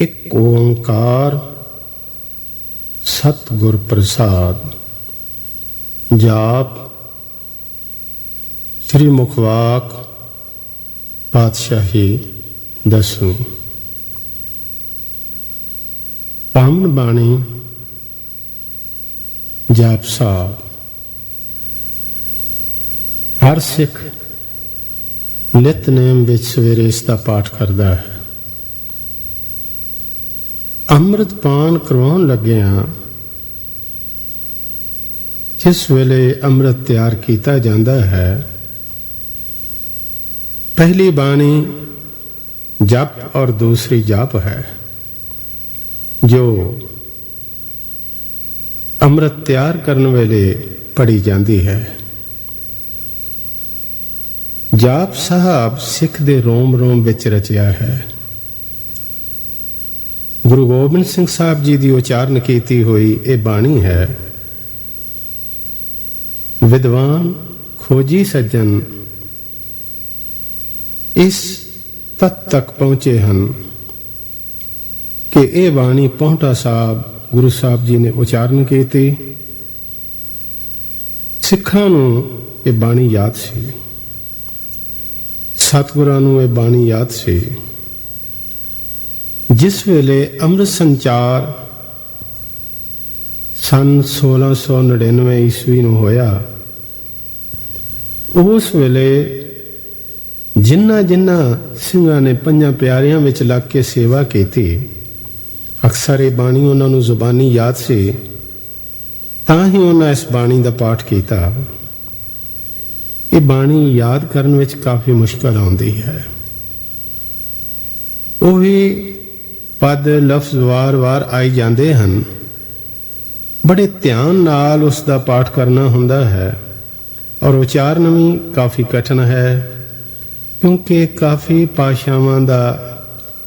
ਇੱਕ ਓੰਕਾਰ ਸਤਿਗੁਰ ਪ੍ਰਸਾਦ। ਜਾਪ ਸ੍ਰੀ ਮੁਖਵਾਕ ਪਾਤਸ਼ਾਹੀ ਦਸਵੀਂ। ਪਾਵਨ ਬਾਣੀ ਜਾਪ ਸਾਹਿਬ ਹਰ ਸਿੱਖ ਨਿਤਨੇਮ ਵਿੱਚ ਸਵੇਰੇ ਇਸ ਦਾ ਪਾਠ ਕਰਦਾ ਹੈ। ਅੰਮ੍ਰਿਤ ਪਾਨ ਕਰਵਾਉਣ ਲੱਗਿਆਂ ਜਿਸ ਵੇਲੇ ਅੰਮ੍ਰਿਤ ਤਿਆਰ ਕੀਤਾ ਜਾਂਦਾ ਹੈ, ਪਹਿਲੀ ਬਾਣੀ ਜਪ ਔਰ ਦੂਸਰੀ ਜਾਪ ਹੈ, ਜੋ ਅੰਮ੍ਰਿਤ ਤਿਆਰ ਕਰਨ ਵੇਲੇ ਪੜੀ ਜਾਂਦੀ ਹੈ। ਜਾਪ ਸਾਹਿਬ ਸਿੱਖ ਦੇ ਰੋਮ ਰੋਮ ਵਿੱਚ ਰਚਿਆ ਹੈ। ਗੁਰੂ ਗੋਬਿੰਦ ਸਿੰਘ ਸਾਹਿਬ ਜੀ ਦੀ ਉਚਾਰਨ ਕੀਤੀ ਹੋਈ ਇਹ ਬਾਣੀ ਹੈ, ਵਿਦਵਾਨ, ਖੋਜੀ ਸੱਜਣ, ਇਸ ਤਤ ਤੱਕ ਪਹੁੰਚੇ ਹਨ ਕਿ ਇਹ ਬਾਣੀ ਪਹੁੰਟਾ ਸਾਹਿਬ ਗੁਰੂ ਸਾਹਿਬ ਜੀ ਨੇ ਉਚਾਰਨ ਕੀਤੀ। ਸਿੱਖਾਂ ਨੂੰ ਇਹ ਬਾਣੀ ਯਾਦ ਸੀ। ਸਤਿਗੁਰਾਂ ਨੂੰ ਇਹ ਬਾਣੀ ਯਾਦ ਸੀ। ਜਿਸ ਵੇਲੇ ਅੰਮ੍ਰਿਤ ਸੰਚਾਰ ਸਨ 1699 ਈਸਵੀ ਨੂੰ ਹੋਇਆ, ਉਸ ਵੇਲੇ ਜਿਨ੍ਹਾਂ ਜਿਨ੍ਹਾਂ ਸਿੰਘਾਂ ਨੇ ਪੰਜਾਂ ਪਿਆਰਿਆਂ ਵਿੱਚ ਲੱਗ ਕੇ ਸੇਵਾ ਕੀਤੀ, ਅਕਸਰ ਇਹ ਬਾਣੀ ਉਹਨਾਂ ਨੂੰ ਜ਼ੁਬਾਨੀ ਯਾਦ ਸੀ, ਤਾਂ ਹੀ ਉਹਨਾਂ ਇਸ ਬਾਣੀ ਦਾ ਪਾਠ ਕੀਤਾ। ਇਹ ਬਾਣੀ ਯਾਦ ਕਰਨ ਵਿੱਚ ਕਾਫੀ ਮੁਸ਼ਕਲ ਆਉਂਦੀ ਹੈ। ਉਹੀ ਪਦ ਲਫ਼ਜ਼ ਵਾਰ-ਵਾਰ ਆਈ ਜਾਂਦੇ ਹਨ। ਬੜੇ ਧਿਆਨ ਨਾਲ ਉਸ ਦਾ ਪਾਠ ਕਰਨਾ ਹੁੰਦਾ ਹੈ ਔਰ ਉਚਾਰਨ ਵੀ ਕਾਫੀ ਕਠਿਨ ਹੈ, ਕਿਉਂਕਿ ਕਾਫੀ ਭਾਸ਼ਾਵਾਂ ਦਾ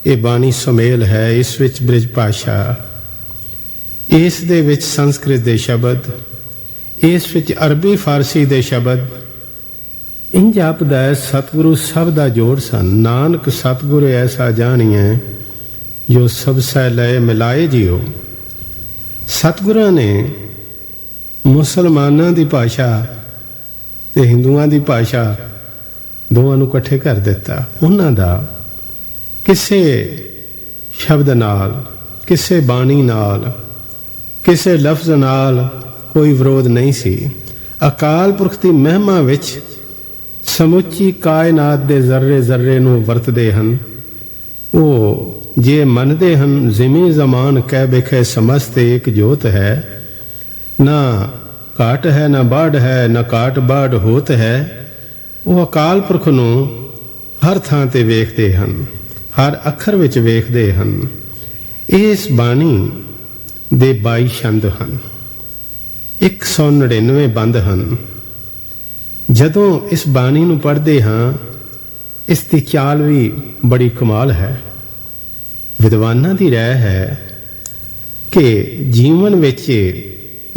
ਇਹ ਬਾਣੀ ਸੁਮੇਲ ਹੈ, ਇਸ ਵਿੱਚ ਬ੍ਰਿਜ ਭਾਸ਼ਾ, ਇਸ ਦੇ ਵਿੱਚ ਸੰਸਕ੍ਰਿਤ ਦੇ ਸ਼ਬਦ, ਇਸ ਵਿੱਚ ਅਰਬੀ ਫਾਰਸੀ ਦੇ ਸ਼ਬਦ। ਇੰਜ ਆਪਦਾ ਸਤਿਗੁਰੂ ਸਭ ਦਾ ਜੋੜ ਸਨ। ਨਾਨਕ ਸਤਿਗੁਰ ਐਸਾ ਜਾਣੀਐ ਜੋ ਸਭ ਸਹਿ ਲਏ ਮਿਲਾਏ ਜਿਉ ਸਤਿਗੁਰਾਂ ਨੇ ਮੁਸਲਮਾਨਾਂ ਦੀ ਭਾਸ਼ਾ ਤੇ ਹਿੰਦੂਆਂ ਦੀ ਭਾਸ਼ਾ ਦੋਵਾਂ ਨੂੰ ਇਕੱਠੇ ਕਰ ਦਿੱਤਾ। ਉਹਨਾਂ ਦਾ ਕਿਸੇ ਸ਼ਬਦ ਨਾਲ, ਕਿਸੇ ਬਾਣੀ ਨਾਲ, ਕਿਸੇ ਲਫ਼ਜ਼ ਨਾਲ ਕੋਈ ਵਿਰੋਧ ਨਹੀਂ ਸੀ। ਅਕਾਲ ਪੁਰਖ ਦੀ ਮਹਿਮਾ ਵਿੱਚ ਸਮੁੱਚੀ ਕਾਇਨਾਤ ਦੇ ਜ਼ਰਰੇ ਜ਼ਰਰੇ ਨੂੰ ਵਰਤਦੇ ਹਨ। ਉਹ ਜੇ ਮੰਨਦੇ ਹਨ ਜ਼ਮੀਨ ਜ਼ਮਾਨ ਕਹਿ ਬਖੇ ਸਮਸਤ ਇੱਕ ਜੋਤ ਹੈ, ਨਾ ਕਾਟ ਹੈ, ਨਾ ਬਾੜ ਹੈ, ਨਾ ਕਾਟ ਬਾੜ ਹੋਤ ਹੈ, ਉਹ ਅਕਾਲ ਪੁਰਖ ਨੂੰ ਹਰ ਥਾਂ ਤੇ ਵੇਖਦੇ ਹਨ, ਹਰ ਅੱਖਰ ਵਿੱਚ ਵੇਖਦੇ ਹਨ। ਇਸ ਬਾਣੀ ਦੇ 22 ਛੰਦ ਹਨ। 199 ਬੰਦ ਹਨ। ਜਦੋਂ ਇਸ ਬਾਣੀ ਨੂੰ ਪੜ੍ਹਦੇ ਹਾਂ, ਇਸ ਦੀ ਚਾਲ ਵੀ ਬੜੀ ਕਮਾਲ ਹੈ। ਵਿਦਵਾਨਾਂ ਦੀ ਰਾਏ ਹੈ ਕਿ ਜੀਵਨ ਵਿੱਚ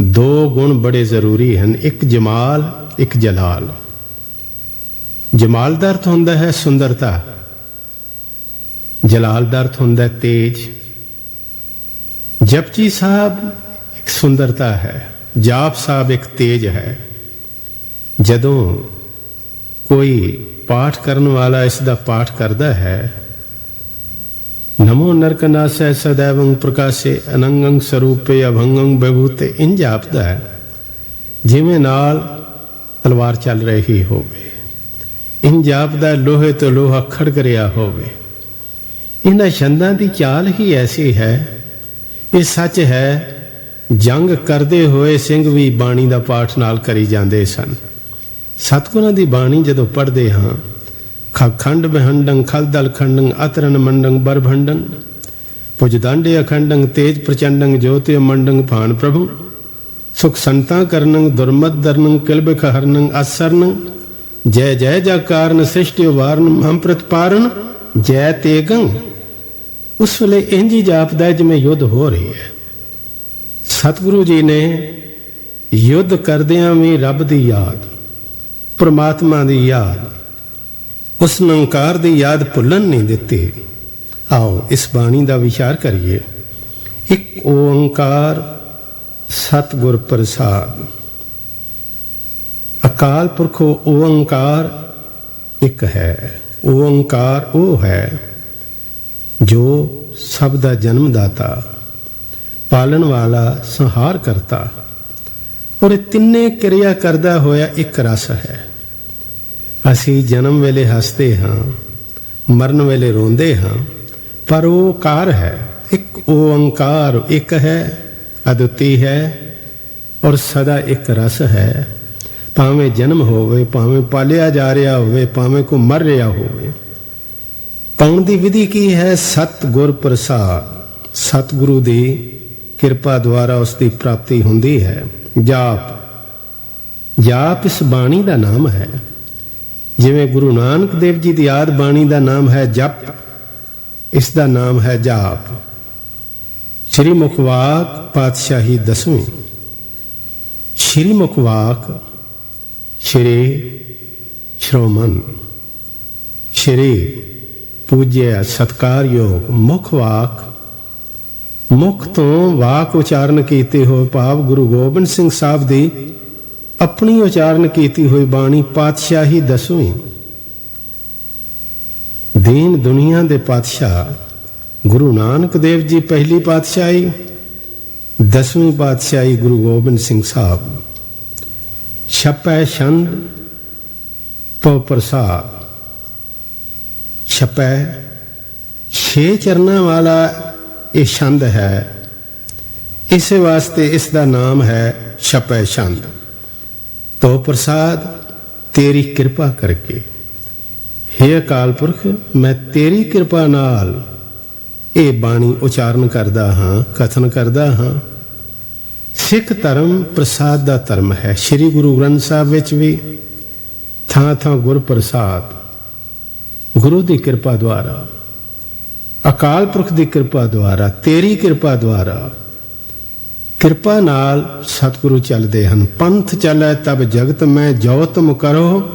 ਦੋ ਗੁਣ ਬੜੇ ਜ਼ਰੂਰੀ ਹਨ, ਇੱਕ ਜਮਾਲ, ਇੱਕ ਜਲਾਲ। ਜਮਾਲ ਦਾ ਅਰਥ ਹੁੰਦਾ ਹੈ ਸੁੰਦਰਤਾ। ਜਲਾਲ ਦਾ ਅਰਥ ਹੁੰਦਾ ਹੈ ਤੇਜ। ਜਪਜੀ ਸਾਹਿਬ ਇੱਕ ਸੁੰਦਰਤਾ ਹੈ, ਜਾਪ ਸਾਹਿਬ ਇੱਕ ਤੇਜ ਹੈ। ਜਦੋਂ ਕੋਈ ਪਾਠ ਕਰਨ ਵਾਲਾ ਇਸ ਦਾ ਪਾਠ ਕਰਦਾ ਹੈ ਨਮੋ ਨਰਕਨਾਸੈ ਸदैवं ਪ੍ਰਕਾਸ਼ੇ ਅਨੰਗੰ ਸਰੂਪੇ ਅਭੰਗੰ ਬਭੂਤੇ ਇੰਜ ਆਪਦਾ ਹੈ ਜਿਵੇਂ ਨਾਲ ਤਲਵਾਰ ਚੱਲ ਰਹੀ ਹੋਵੇ ਇੰਜ ਆਪਦਾ ਲੋਹੇ ਤੋਂ ਲੋਹਾ ਖੜਕ ਰਿਹਾ ਹੋਵੇ ਇਹਨਾਂ ਛੰਦਾਂ ਦੀ ਚਾਲ ਹੀ ਐਸੀ ਹੈ ਇਹ ਸੱਚ ਹੈ ਜੰਗ ਕਰਦੇ ਹੋਏ ਸਿੰਘ ਵੀ ਬਾਣੀ ਦਾ ਪਾਠ ਨਾਲ ਕਰੀ ਜਾਂਦੇ ਸਨ ਸਤਗੁਰਾਂ ਦੀ ਬਾਣੀ ਜਦੋਂ ਪੜ੍ਹਦੇ ਹਾਂ ਖੰਡ ਬਹੰਡੰ ਖਲਦਲ ਖੰਡੰ, ਅਤਰਨ ਮੰਡੰ ਬਰਭੰਡੰ ਪੁਜਦੰਡੇ ਅਖੰਡੰ ਤੇਜ ਪ੍ਰਚੰਡੰ, ਜੋਤਿ ਮੰਡੰ, ਭਾਨ ਪ੍ਰਭੂ। ਸੁਖ ਸੰਤਾ ਕਰਨੰ, ਦੁਰਮਤ ਦਰਨੰ ਕਿਲਬ ਖਹਰਨੰ ਅਸਰਨੰ। ਜੈ ਜੈ ਜਾ ਕਾਰਨ, ਸ੍ਰਿਸ਼ਟੀ ਵਾਰਨ ਹਮ ਪ੍ਰਤਪਾਰਨ, ਜੈ ਤੇਗੰ। ਉਸ ਵੇਲੇ ਇੰਜ ਹੀ ਜਾਪਦਾ ਜਿਵੇਂ ਯੁੱਧ ਹੋ ਰਹੀ ਹੈ। ਸਤਿਗੁਰੂ ਜੀ ਨੇ ਯੁੱਧ ਕਰਦਿਆਂ ਵੀ ਰੱਬ ਦੀ ਯਾਦ, ਪ੍ਰਮਾਤਮਾ ਦੀ ਯਾਦ ਉਸ ਨਿਰੰਕਾਰ ਦੀ ਯਾਦ ਭੁੱਲਣ ਨਹੀਂ ਦਿੱਤੀ। ਆਓ ਇਸ ਬਾਣੀ ਦਾ ਵਿਚਾਰ ਕਰੀਏ। ਇੱਕ ਓੰਕਾਰ ਸਤਿਗੁਰ ਪ੍ਰਸਾਦ। ਅਕਾਲ ਪੁਰਖ, ਓੰਕਾਰ ਇੱਕ ਹੈ, ਓੰਕਾਰ ਉਹ ਹੈ ਜੋ ਸਭ ਦਾ ਜਨਮ ਦਾਤਾ ਪਾਲਣ ਵਾਲਾ ਸੰਹਾਰ ਕਰਤਾ ਔਰ ਇਹ ਤਿੰਨੇ ਕਿਰਿਆ ਕਰਦਾ ਹੋਇਆ ਇੱਕ ਰਸ ਹੈ। ਅਸੀਂ ਜਨਮ ਵੇਲੇ ਹੱਸਦੇ ਹਾਂ, ਮਰਨ ਵੇਲੇ ਰੋਂਦੇ ਹਾਂ, ਪਰ ਉਹ ਕਾਰ ਹੈ, ਇੱਕ ਓੰਕਾਰ ਇੱਕ ਹੈ, ਅਦੁੱਤੀ ਹੈ ਔਰ ਸਦਾ ਇੱਕ ਰਸ ਹੈ। ਭਾਵੇਂ ਜਨਮ ਹੋਵੇ, ਭਾਵੇਂ ਪਾਲਿਆ ਜਾ ਰਿਹਾ ਹੋਵੇ, ਭਾਵੇਂ ਕੋ ਮਰ ਰਿਹਾ ਹੋਵੇ। ਪਾਉਣ ਦੀ ਵਿਧੀ ਕੀ ਹੈ? ਸਤ ਗੁਰ ਪ੍ਰਸਾਦ। ਸਤਿਗੁਰੂ ਦੀ ਕਿਰਪਾ ਦੁਆਰਾ ਉਸ ਦੀ ਪ੍ਰਾਪਤੀ ਹੁੰਦੀ ਹੈ। ਜਾਪ। ਜਾਪ ਇਸ ਬਾਣੀ ਦਾ ਨਾਮ ਹੈ। ਜਿਵੇਂ ਗੁਰੂ ਨਾਨਕ ਦੇਵ ਜੀ ਦੀ ਯਾਦ ਬਾਣੀ ਦਾ ਨਾਮ ਹੈ ਜਪ, ਇਸ ਦਾ ਨਾਮ ਹੈ ਜਾਪ। ਸ੍ਰੀ ਮੁਖਵਾਕ ਪਾਤਸ਼ਾਹੀ ਦਸਵੀਂ। ਸ੍ਰੀ ਮੁਖਵਾਕ ਸ੍ਰੀ ਸ਼੍ਰੋਮਨ ਸ੍ਰੀ ਪੂਜਿਆ ਸਤਕਾਰਯੋਗ ਮੁਖਵਾਕ। ਮੁਖ ਤੋਂ ਵਾਕ ਉਚਾਰਨ ਕੀਤੇ ਹੋਏ ਭਾਵ ਗੁਰੂ ਗੋਬਿੰਦ ਸਿੰਘ ਸਾਹਿਬ ਦੀ ਆਪਣੀ ਉਚਾਰਨ ਕੀਤੀ ਹੋਈ ਬਾਣੀ ਪਾਤਸ਼ਾਹੀ ਦਸਵੀਂ। ਦੀਨ ਦੁਨੀਆ ਦੇ ਪਾਤਸ਼ਾਹ, ਗੁਰੂ ਨਾਨਕ ਦੇਵ ਜੀ ਪਹਿਲੀ ਪਾਤਸ਼ਾਹੀ, ਦਸਵੀਂ ਪਾਤਸ਼ਾਹੀ ਗੁਰੂ ਗੋਬਿੰਦ ਸਿੰਘ ਸਾਹਿਬ। ਛਪੈ ਛੰਦ, ਪਉ ਪ੍ਰਸਾਦ। ਛਪੈ, ਛੇ ਚਰਨਾਂ ਵਾਲਾ ਇਹ ਛੰਦ ਹੈ। ਇਸੇ ਵਾਸਤੇ ਇਸ ਦਾ ਨਾਮ ਹੈ ਛਪੈ ਛੰਦ। ਤੋ ਪ੍ਰਸਾਦ, ਤੇਰੀ ਕਿਰਪਾ ਕਰਕੇ। हे ਅਕਾਲ ਪੁਰਖ, ਮੈਂ ਤੇਰੀ ਕਿਰਪਾ ਨਾਲ ਇਹ ਬਾਣੀ ਉਚਾਰਨ ਕਰਦਾ ਹਾਂ, ਕਥਨ ਕਰਦਾ ਹਾਂ। ਸਿੱਖ ਧਰਮ ਪ੍ਰਸਾਦ ਦਾ ਧਰਮ ਹੈ। ਸ੍ਰੀ ਗੁਰੂ ਗ੍ਰੰਥ ਸਾਹਿਬ ਵਿੱਚ ਵੀ ਥਾਂ ਥਾਂ ਗੁਰ ਪ੍ਰਸਾਦ, ਗੁਰੂ ਦੀ ਕਿਰਪਾ ਦੁਆਰਾ, ਅਕਾਲ ਪੁਰਖ ਦੀ ਕਿਰਪਾ ਦੁਆਰਾ, ਤੇਰੀ ਕਿਰਪਾ ਦੁਆਰਾ ਕਿਰਪਾ ਨਾਲ ਸਤਿਗੁਰੂ ਚੱਲਦੇ ਹਨ। ਪੰਥ ਚੱਲੈ ਤਬ ਜਗਤ ਮੈਂ ਜੋ ਤੁਮ ਕਰੋ,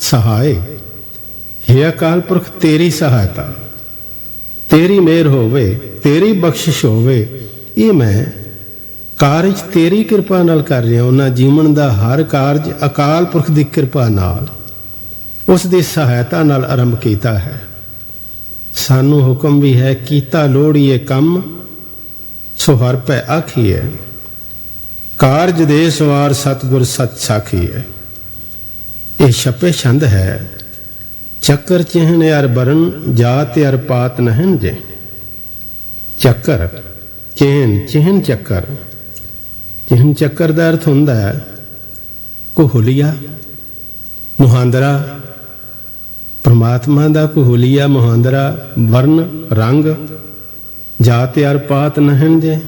ਸਹਾਏ। हे ਅਕਾਲ ਪੁਰਖ, ਤੇਰੀ ਸਹਾਇਤਾ। ਤੇਰੀ ਮਿਹਰ ਹੋਵੇ, ਤੇਰੀ ਬਖਸ਼ਿਸ਼ ਹੋਵੇ, ਇਹ ਮੈਂ ਕਾਰਜ ਤੇਰੀ ਕਿਰਪਾ ਨਾਲ ਕਰ ਰਿਹਾ ਉਹਨਾਂ ਜੀਵਨ ਦਾ ਹਰ ਕਾਰਜ ਅਕਾਲ ਪੁਰਖ ਦੀ ਕਿਰਪਾ ਨਾਲ, ਉਸ ਦੀ ਸਹਾਇਤਾ ਨਾਲ ਆਰੰਭ ਕੀਤਾ ਹੈ। ਸਾਨੂੰ ਹੁਕਮ ਵੀ ਹੈ, ਕੀਤਾ ਲੋੜੀਏ ਕੰਮ ਸੋ ਹਰ ਪੈ ਆਖੀਏ ਕਾਰਜ ਦੇ ਸਵਾਰ ਸਤਗੁਰ ਸਤ ਸਾਖੀਏ ਇਹ ਛਪੇ ਛੰਦ ਹੈ, ਚੱਕਰ ਚਿਹਨ ਅਰ ਬਰਨ, ਜਾਤ ਅਰ ਪਾਤ ਨਹਨ ਜੇ। ਚੱਕਰ, ਚਿਹਨ ਚਿਹਨ ਚੱਕਰ। ਚਿਹਨ ਚੱਕਰ ਦਾ ਅਰਥ ਹੁੰਦਾ ਹੈ ਕੋਹਲੀਆ ਮੁਹਾਂਦਰਾ। ਪਰਮਾਤਮਾ ਦਾ ਕੋਹਲੀਆ ਮੁਹਾਂਦਰਾ, ਵਰਨ, ਰੰਗ। ਜਾਤ ਯਾਰ ਪਾਤ ਨਹਨ ਜੇ।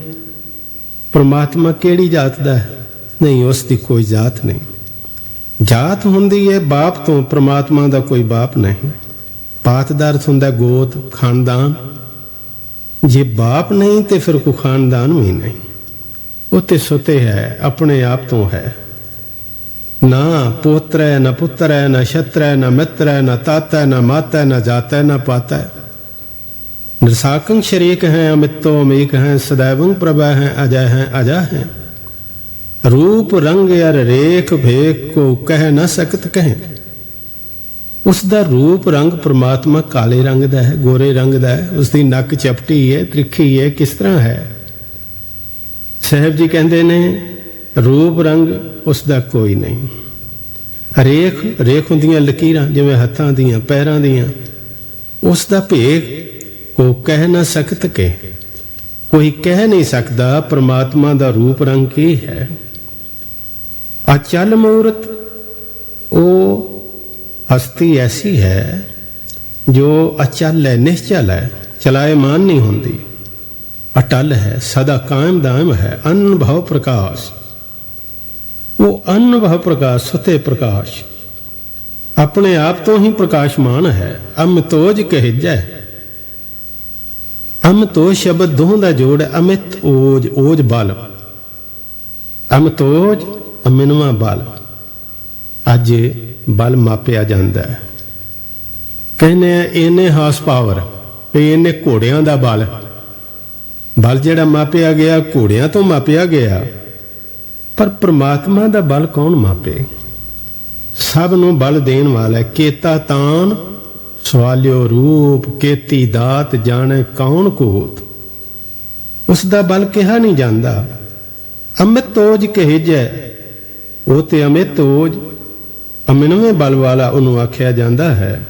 ਪਰਮਾਤਮਾ ਕਿਹੜੀ ਜਾਤ ਦਾ ਹੈ? ਨਹੀਂ, ਉਸ ਦੀ ਕੋਈ ਜਾਤ ਨਹੀਂ। ਜਾਤ ਹੁੰਦੀ ਹੈ ਬਾਪ ਤੋਂ, ਪ੍ਰਮਾਤਮਾ ਦਾ ਕੋਈ ਬਾਪ ਨਹੀਂ। ਪਾਤ ਦਾ ਅਰਥ ਹੁੰਦਾ ਗੋਤ, ਖਾਨਦਾਨ। ਜੇ ਬਾਪ ਨਹੀਂ, ਤੇ ਫਿਰ ਕੋ ਖਾਨਦਾਨ ਵੀ ਨਹੀਂ। ਉਹ ਤੇ ਸੁਤੇ ਹੈ, ਆਪਣੇ ਆਪ ਤੋਂ ਹੈ। ਨਾ ਪੋਤਰ ਹੈ ਨਾ ਪੁੱਤਰ ਹੈ ਨਾ ਛਤਰ ਹੈ ਨਾ ਮਿੱਤਰ ਹੈ ਨਾ ਤਾਤਾ ਹੈ ਨਾ ਮਾਤਾ ਹੈ ਨਾ ਜਾਤਾ ਹੈ ਨਾ ਪਾਤਾ ਹੈ ਨਿਰਸਾਕੰ ਸ਼ਰੀਕ ਹੈ, ਅਮਿਤੋ ਅਮੀਕ ਹੈ ਸदैवं ਪ੍ਰਭਾ ਹੈ, ਅਜੈ ਹੈ, ਅਜਾ ਹੈ। ਰੂਪ ਰੰਗ ਅਰ ਰੇਖ ਭੇਕ ਕੋ ਕਹਿ ਨਾ ਸਕਤ ਕਹੇ। ਉਸ ਦਾ ਰੂਪ ਰੰਗ ਪ੍ਰਮਾਤਮਾ ਕਾਲੇ ਰੰਗ ਦਾ ਹੈ, ਗੋਰੇ ਰੰਗ ਦਾ ਹੈ। ਉਸ ਦੀ ਨੱਕ ਚਪਟੀ ਹੈ, ਤ੍ਰਿਖੀ ਹੈ, ਕਿਸ ਤਰ੍ਹਾਂ ਹੈ? ਸਹਿਬ ਜੀ ਕਹਿੰਦੇ ਨੇ, ਰੂਪ ਰੰਗ ਉਸ ਦਾ ਕੋਈ ਨਹੀਂ। ਰੇਖ ਰੇਖ ਹੁੰਦੀਆਂ ਲਕੀਰਾਂ, ਜਿਵੇਂ ਹੱਥਾਂ ਦੀਆਂ, ਪੈਰਾਂ ਦੀਆਂ। ਉਸ ਦਾ ਭੇਖ ਕੋ ਕਹਿ ਨਾ ਸਕਤ ਕੇ। ਕੋਈ ਕਹਿ ਨਹੀਂ ਸਕਦਾ ਪ੍ਰਮਾਤਮਾ ਦਾ ਰੂਪ ਰੰਗ ਕੀ ਹੈ। ਅਚਲ ਮੂਰਤ ਉਹ ਹਸਤੀ ਐਸੀ ਹੈ, ਜੋ ਅਚਲ ਹੈ, ਨਿਸ਼ਚਲ ਹੈ ਚਲਾਇਮਾਨ ਨਹੀਂ ਹੁੰਦੀ। ਅਟਲ ਹੈ, ਸਦਾ ਕਾਇਮ ਦਾਇਮ ਹੈ, ਅਨੁਭਵ ਪ੍ਰਕਾਸ਼। ਉਹ ਅਨੁਭਵ ਪ੍ਰਕਾਸ਼, ਸੁਤੇ ਪ੍ਰਕਾਸ਼। ਆਪਣੇ ਆਪ ਤੋਂ ਹੀ ਪ੍ਰਕਾਸ਼ਮਾਨ ਹੈ ਅਮਤੋਜ ਕਹਿਜੈ ਅਮਤੋ ਸ਼ਬਦ ਦੋਹਾਂ ਦਾ ਜੋੜ ਹੈ ਅਮਿਤ, ਓਜ ਓਜ, ਬਲ। ਅਮਤੋਜ ਅਮਿਨਵਾ ਬਲ। ਅੱਜ ਬਲ ਮਾਪਿਆ ਜਾਂਦਾ ਹੈ। ਕਹਿੰਦੇ ਆ, ਇਹਨੇ ਹਾਰਸ ਪਾਵਰ, ਵੀ ਇਹਨੇ ਘੋੜਿਆਂ ਦਾ ਬਲ। ਬਲ ਜਿਹੜਾ ਮਾਪਿਆ ਗਿਆ, ਘੋੜਿਆਂ ਤੋਂ ਮਾਪਿਆ ਗਿਆ। ਪਰ ਪ੍ਰਮਾਤਮਾ ਦਾ ਬਲ ਕੌਣ ਮਾਪੇ? ਸਭ ਨੂੰ ਬਲ ਦੇਣ ਵਾਲਾ ਕੇਤਾ ਤਾਨ ਸਵਾਲਿਓ ਰੂਪ ਕੇਤੀ ਦਾਤ ਜਾਣੇ ਕੌਣ ਕੋਤ? ਉਸ ਦਾ ਬਲ ਕਿਹਾ ਨਹੀਂ ਜਾਂਦਾ। ਅਮਿਤ ਤੋਜ ਕਹਿਜੈ, ਉਹ ਤੇ ਅਮਿਤ ਤੋਜ ਅਮਿਨਵੇਂ ਬਲ ਵਾਲਾ ਉਹਨੂੰ ਆਖਿਆ ਜਾਂਦਾ ਹੈ।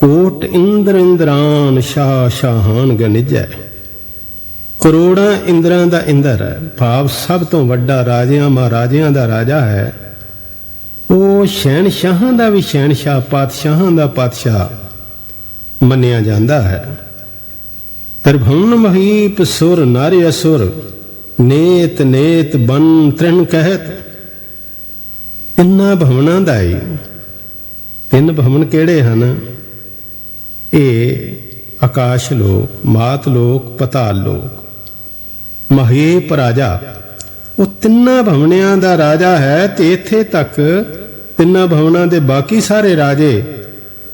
ਕੋਟ ਇੰਦਰ ਇੰਦਰਾਨ ਸ਼ਾਹ ਸ਼ਾਹਾਨ ਗਨਿਜੈ। ਕਰੋੜਾਂ ਇੰਦਰਾਂ ਦਾ ਇੰਦਰ ਹੈ, ਭਾਵ ਸਭ ਤੋਂ ਵੱਡਾ ਰਾਜਿਆਂ ਮਹਾਰਾਜਿਆਂ ਦਾ ਰਾਜਾ ਹੈ। ਉਹ ਸ਼ਹਿਨਸ਼ਾਹਾਂ ਦਾ ਵੀ ਸ਼ਹਿਨਸ਼ਾਹ, ਪਾਤਸ਼ਾਹਾਂ ਦਾ ਪਾਤਸ਼ਾਹ। ਮੰਨਿਆ ਜਾਂਦਾ ਹੈ। ਤਰਭਵਨ ਮਹੀਪ ਸੁਰ ਨਾਰਿ ਅਸੁਰ ਨੇਤ ਨੇਤ ਬਨ ਤ੍ਰਿਣ ਕਹਿਤ। ਤਿੰਨਾਂ ਭਵਨਾਂ ਦਾ ਹੀ ਤਿੰਨ ਭਵਨ ਕਿਹੜੇ ਹਨ? ਇਹ ਆਕਾਸ਼ ਲੋਕ, ਮਾਤ ਲੋਕ, ਪਤਾਲ ਲੋਕ। ਮਹੀਪ ਰਾਜਾ, ਉਹ ਤਿੰਨਾਂ ਭਵਨਿਆਂ ਦਾ ਰਾਜਾ ਹੈ ਤੇ ਇੱਥੇ ਤੱਕ ਤਿੰਨਾਂ ਭਵਨਾਂ ਦੇ ਬਾਕੀ ਸਾਰੇ ਰਾਜੇ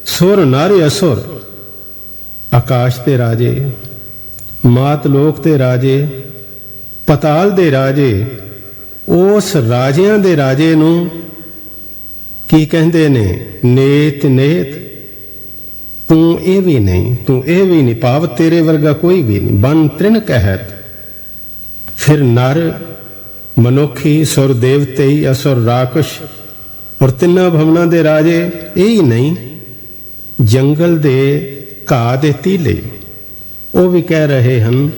ਸੁਰ ਨਾਰੇ ਅਸੁਰ ਆਕਾਸ਼ ਦੇ ਰਾਜੇ, ਮਾਤ ਲੋਕ ਦੇ ਰਾਜੇ, ਪਤਾਲ ਦੇ ਰਾਜੇ, ਉਸ ਰਾਜਿਆਂ ਦੇ ਰਾਜੇ ਨੂੰ ਕੀ ਕਹਿੰਦੇ ਨੇ? ਨੇਤ ਨੇਤ, ਤੂੰ ਇਹ ਵੀ ਨਹੀਂ, ਤੂੰ ਇਹ ਵੀ ਨਹੀਂ ਭਾਵ ਤੇਰੇ ਵਰਗਾ ਕੋਈ ਵੀ ਨਹੀਂ। ਬਨ ਤ੍ਰਿਨ ਕਹਿਤ, ਫਿਰ ਨਰ, ਮਨੁੱਖੀ, ਸੁਰ ਦੇਵਤੇ ਅਸੁਰ ਰਾਕਸ਼, ਔਰ ਤਿੰਨਾਂ ਭਵਨਾਂ ਦੇ ਰਾਜੇ, ਇਹ ਹੀ ਨਹੀਂ। ਜੰਗਲ ਦੇ ਘਾਹ ਦੇ ਤੀਲੇ ਉਹ ਵੀ ਕਹਿ ਰਹੇ ਹਨ,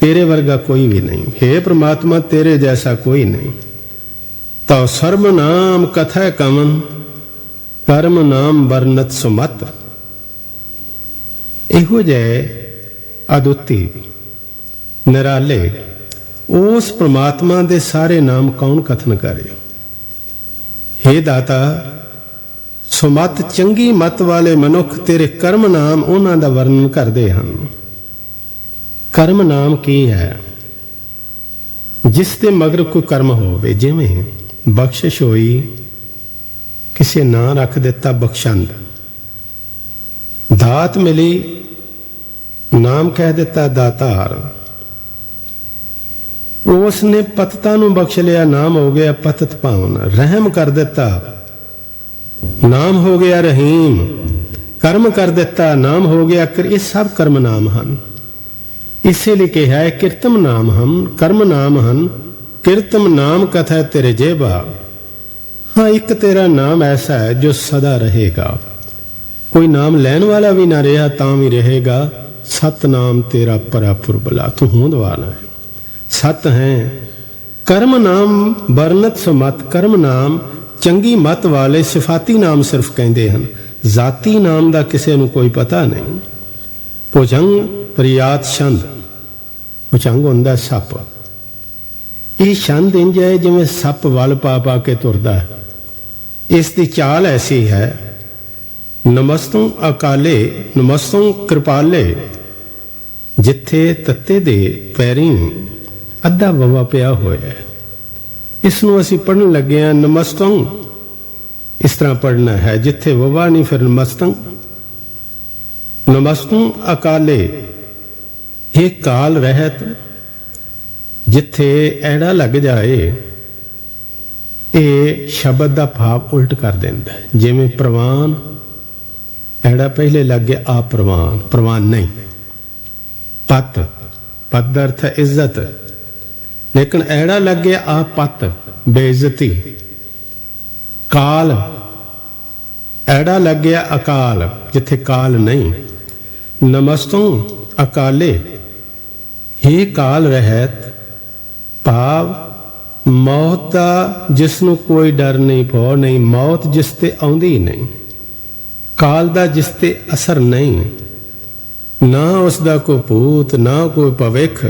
ਤੇਰੇ ਵਰਗਾ ਕੋਈ ਵੀ ਨਹੀਂ। हे ਪ੍ਰਮਾਤਮਾ, ਤੇਰੇ ਜੈਸਾ ਕੋਈ ਨਹੀਂ। ਤਉ ਸਰਮ ਨਾਮ ਕਥੈ ਕਮਨ ਕਰਮ ਨਾਮ ਵਰਨਤ ਸੁਮਤ। ਇਹੋ ਜੇ ਅਦੁੱਤੀ ਨਿਰਾਲੇ, ਉਸ ਪ੍ਰਮਾਤਮਾ ਦੇ ਸਾਰੇ ਨਾਮ ਕੌਣ ਕਥਨ ਕਰੇ? हे ਦਾਤਾ ਸੁਮਤ ਚੰਗੀ ਮਤ ਵਾਲੇ ਮਨੁੱਖ ਤੇਰੇ ਕਰਮ ਨਾਮ ਉਹਨਾਂ ਦਾ ਵਰਣਨ ਕਰਦੇ ਹਨ। ਕਰਮ ਨਾਮ ਕੀ ਹੈ? ਜਿਸ ਦੇ ਮਗਰ ਕੋਈ ਕਰਮ ਹੋਵੇ, ਜਿਵੇਂ ਬਖਸ਼ਿਸ਼ ਹੋਈ, ਕਿਸੇ ਨਾਂ ਰੱਖ ਦਿੱਤਾ ਬਖਸ਼ੰਦ। ਦਾਤ ਮਿਲੀ, ਨਾਮ ਕਹਿ ਦਿੱਤਾ ਦਾਤਾਰ। ਉਸ ਨੇ ਪਤਤਾ ਨੂੰ ਬਖਸ਼ ਲਿਆ, ਨਾਮ ਹੋ ਗਿਆ ਪਤਤ ਪਾਵਨ ਰਹਿਮ ਕਰ ਦਿੱਤਾ। ਨਾਮ ਹੋ ਗਿਆ ਰਹੀਮ। ਕਰਮ ਕਰ ਦਿੱਤਾ, ਨਾਮ ਹੋ ਗਿਆ ਕਰ ਇਹ ਸਭ ਕਰਮ ਨਾਮ ਹਨ। ਇਸੇ ਲਈ ਕਿਹਾ ਹੈ, ਕਿਰਤਮ ਨਾਮ ਹਮ ਕਰਮ ਨਾਮ ਹਨ। ਕਿਰਤਮ ਨਾਮ ਕਥਾ ਤੇਰੇ ਜੇਬਾ। ਹਾਂ, ਇੱਕ ਤੇਰਾ ਨਾਮ ਐਸਾ ਹੈ ਜੋ ਸਦਾ ਰਹੇਗਾ। ਕੋਈ ਨਾਮ ਲੈਣ ਵਾਲਾ ਵੀ ਨਾ ਰਿਹਾ, ਤਾਂ ਵੀ ਰਹੇਗਾ। ਸਤ ਨਾਮ ਤੇਰਾ ਪਰਾਪੁਰ ਬਲਾ ਤੂੰ ਹੋਂਦ ਵਾਲਾ ਹੈ। ਸਤ ਹੈ, ਕਰਮ ਨਾਮ ਵਰਨਤ ਸਮਤ ਕਰਮ ਨਾਮ ਚੰਗੀ ਮਤ ਵਾਲੇ ਸਿਫਾਤੀ ਨਾਮ ਸਿਰਫ ਕਹਿੰਦੇ ਹਨ। ਜ਼ਾਤੀ ਨਾਮ ਦਾ ਕਿਸੇ ਨੂੰ ਕੋਈ ਪਤਾ ਨਹੀਂ। ਭੁਜੰਗ ਪ੍ਰਿਆਤ ਛੰਦ। ਭੁਜੰਗ ਹੁੰਦਾ ਸੱਪ। ਇਹ ਛੰਦ ਇੰਜ ਹੈ ਜਿਵੇਂ ਸੱਪ ਵੱਲ ਪਾ ਪਾ ਕੇ ਤੁਰਦਾ ਹੈ। ਇਸ ਦੀ ਚਾਲ ਐਸੀ ਹੈ, ਨਮਸਤੰ ਅਕਾਲੇ, ਨਮਸਤੰ ਕਿਰਪਾਲੇ, ਜਿੱਥੇ ਤੱਤੇ ਦੇ ਪੈਰੀਂ ਅੱਧਾ ਵਵਾ ਪਿਆ ਹੋਇਆ ਹੈ। ਇਸ ਨੂੰ ਅਸੀਂ ਪੜਨ ਲੱਗੇ ਹਾਂ ਨਮਸਤੰ ਇਸ ਤਰ੍ਹਾਂ ਪੜਨਾ ਹੈ, ਜਿੱਥੇ ਵਵਾ ਨਹੀਂ ਫਿਰ ਨਮਸਤੰ ਨਮਸਤੰ ਅਕਾਲੇ, ਇਹ ਕਾਲ ਰਹਿਤ, ਜਿੱਥੇ ਐੜਾ ਲੱਗ ਜਾਏ, ਇਹ ਸ਼ਬਦ ਦਾ ਭਾਵ ਉਲਟ ਕਰ ਦਿੰਦਾ ਜਿਵੇਂ ਪ੍ਰਵਾਨ, ਐੜਾ ਪਹਿਲੇ ਲੱਗ ਗਿਆ ਆ ਪ੍ਰਵਾਨ ਪ੍ਰਵਾਨ ਨਹੀਂ। ਪਤ ਪਤ ਦਾ ਅਰਥ ਹੈ ਇੱਜ਼ਤ। ਲੇਕਿਨ ਐੜਾ ਲੱਗ ਗਿਆ ਆ ਪਤ, ਬੇਇੱਜ਼ਤੀ। ਕਾਲ। ਐੜਾ ਲੱਗ ਗਿਆ ਅਕਾਲ, ਜਿੱਥੇ ਕਾਲ ਨਹੀਂ। ਨਮਸਤੋਂ ਅਕਾਲੇ। ਹੀ ਕਾਲ ਰਹਿਤ। ਭਾਵ, ਮੌਤ ਦਾ ਜਿਸ ਨੂੰ ਕੋਈ ਡਰ ਨਹੀਂ ਭੋ ਨਹੀਂ, ਮੌਤ ਜਿਸ ਤੇ ਆਉਂਦੀ ਨਹੀਂ। ਕਾਲ ਦਾ ਜਿਸ ਤੇ ਅਸਰ ਨਹੀਂ। ਨਾ ਉਸ ਦਾ ਕੋਈ ਭੂਤ, ਨਾ ਕੋਈ ਭਵਿੱਖ।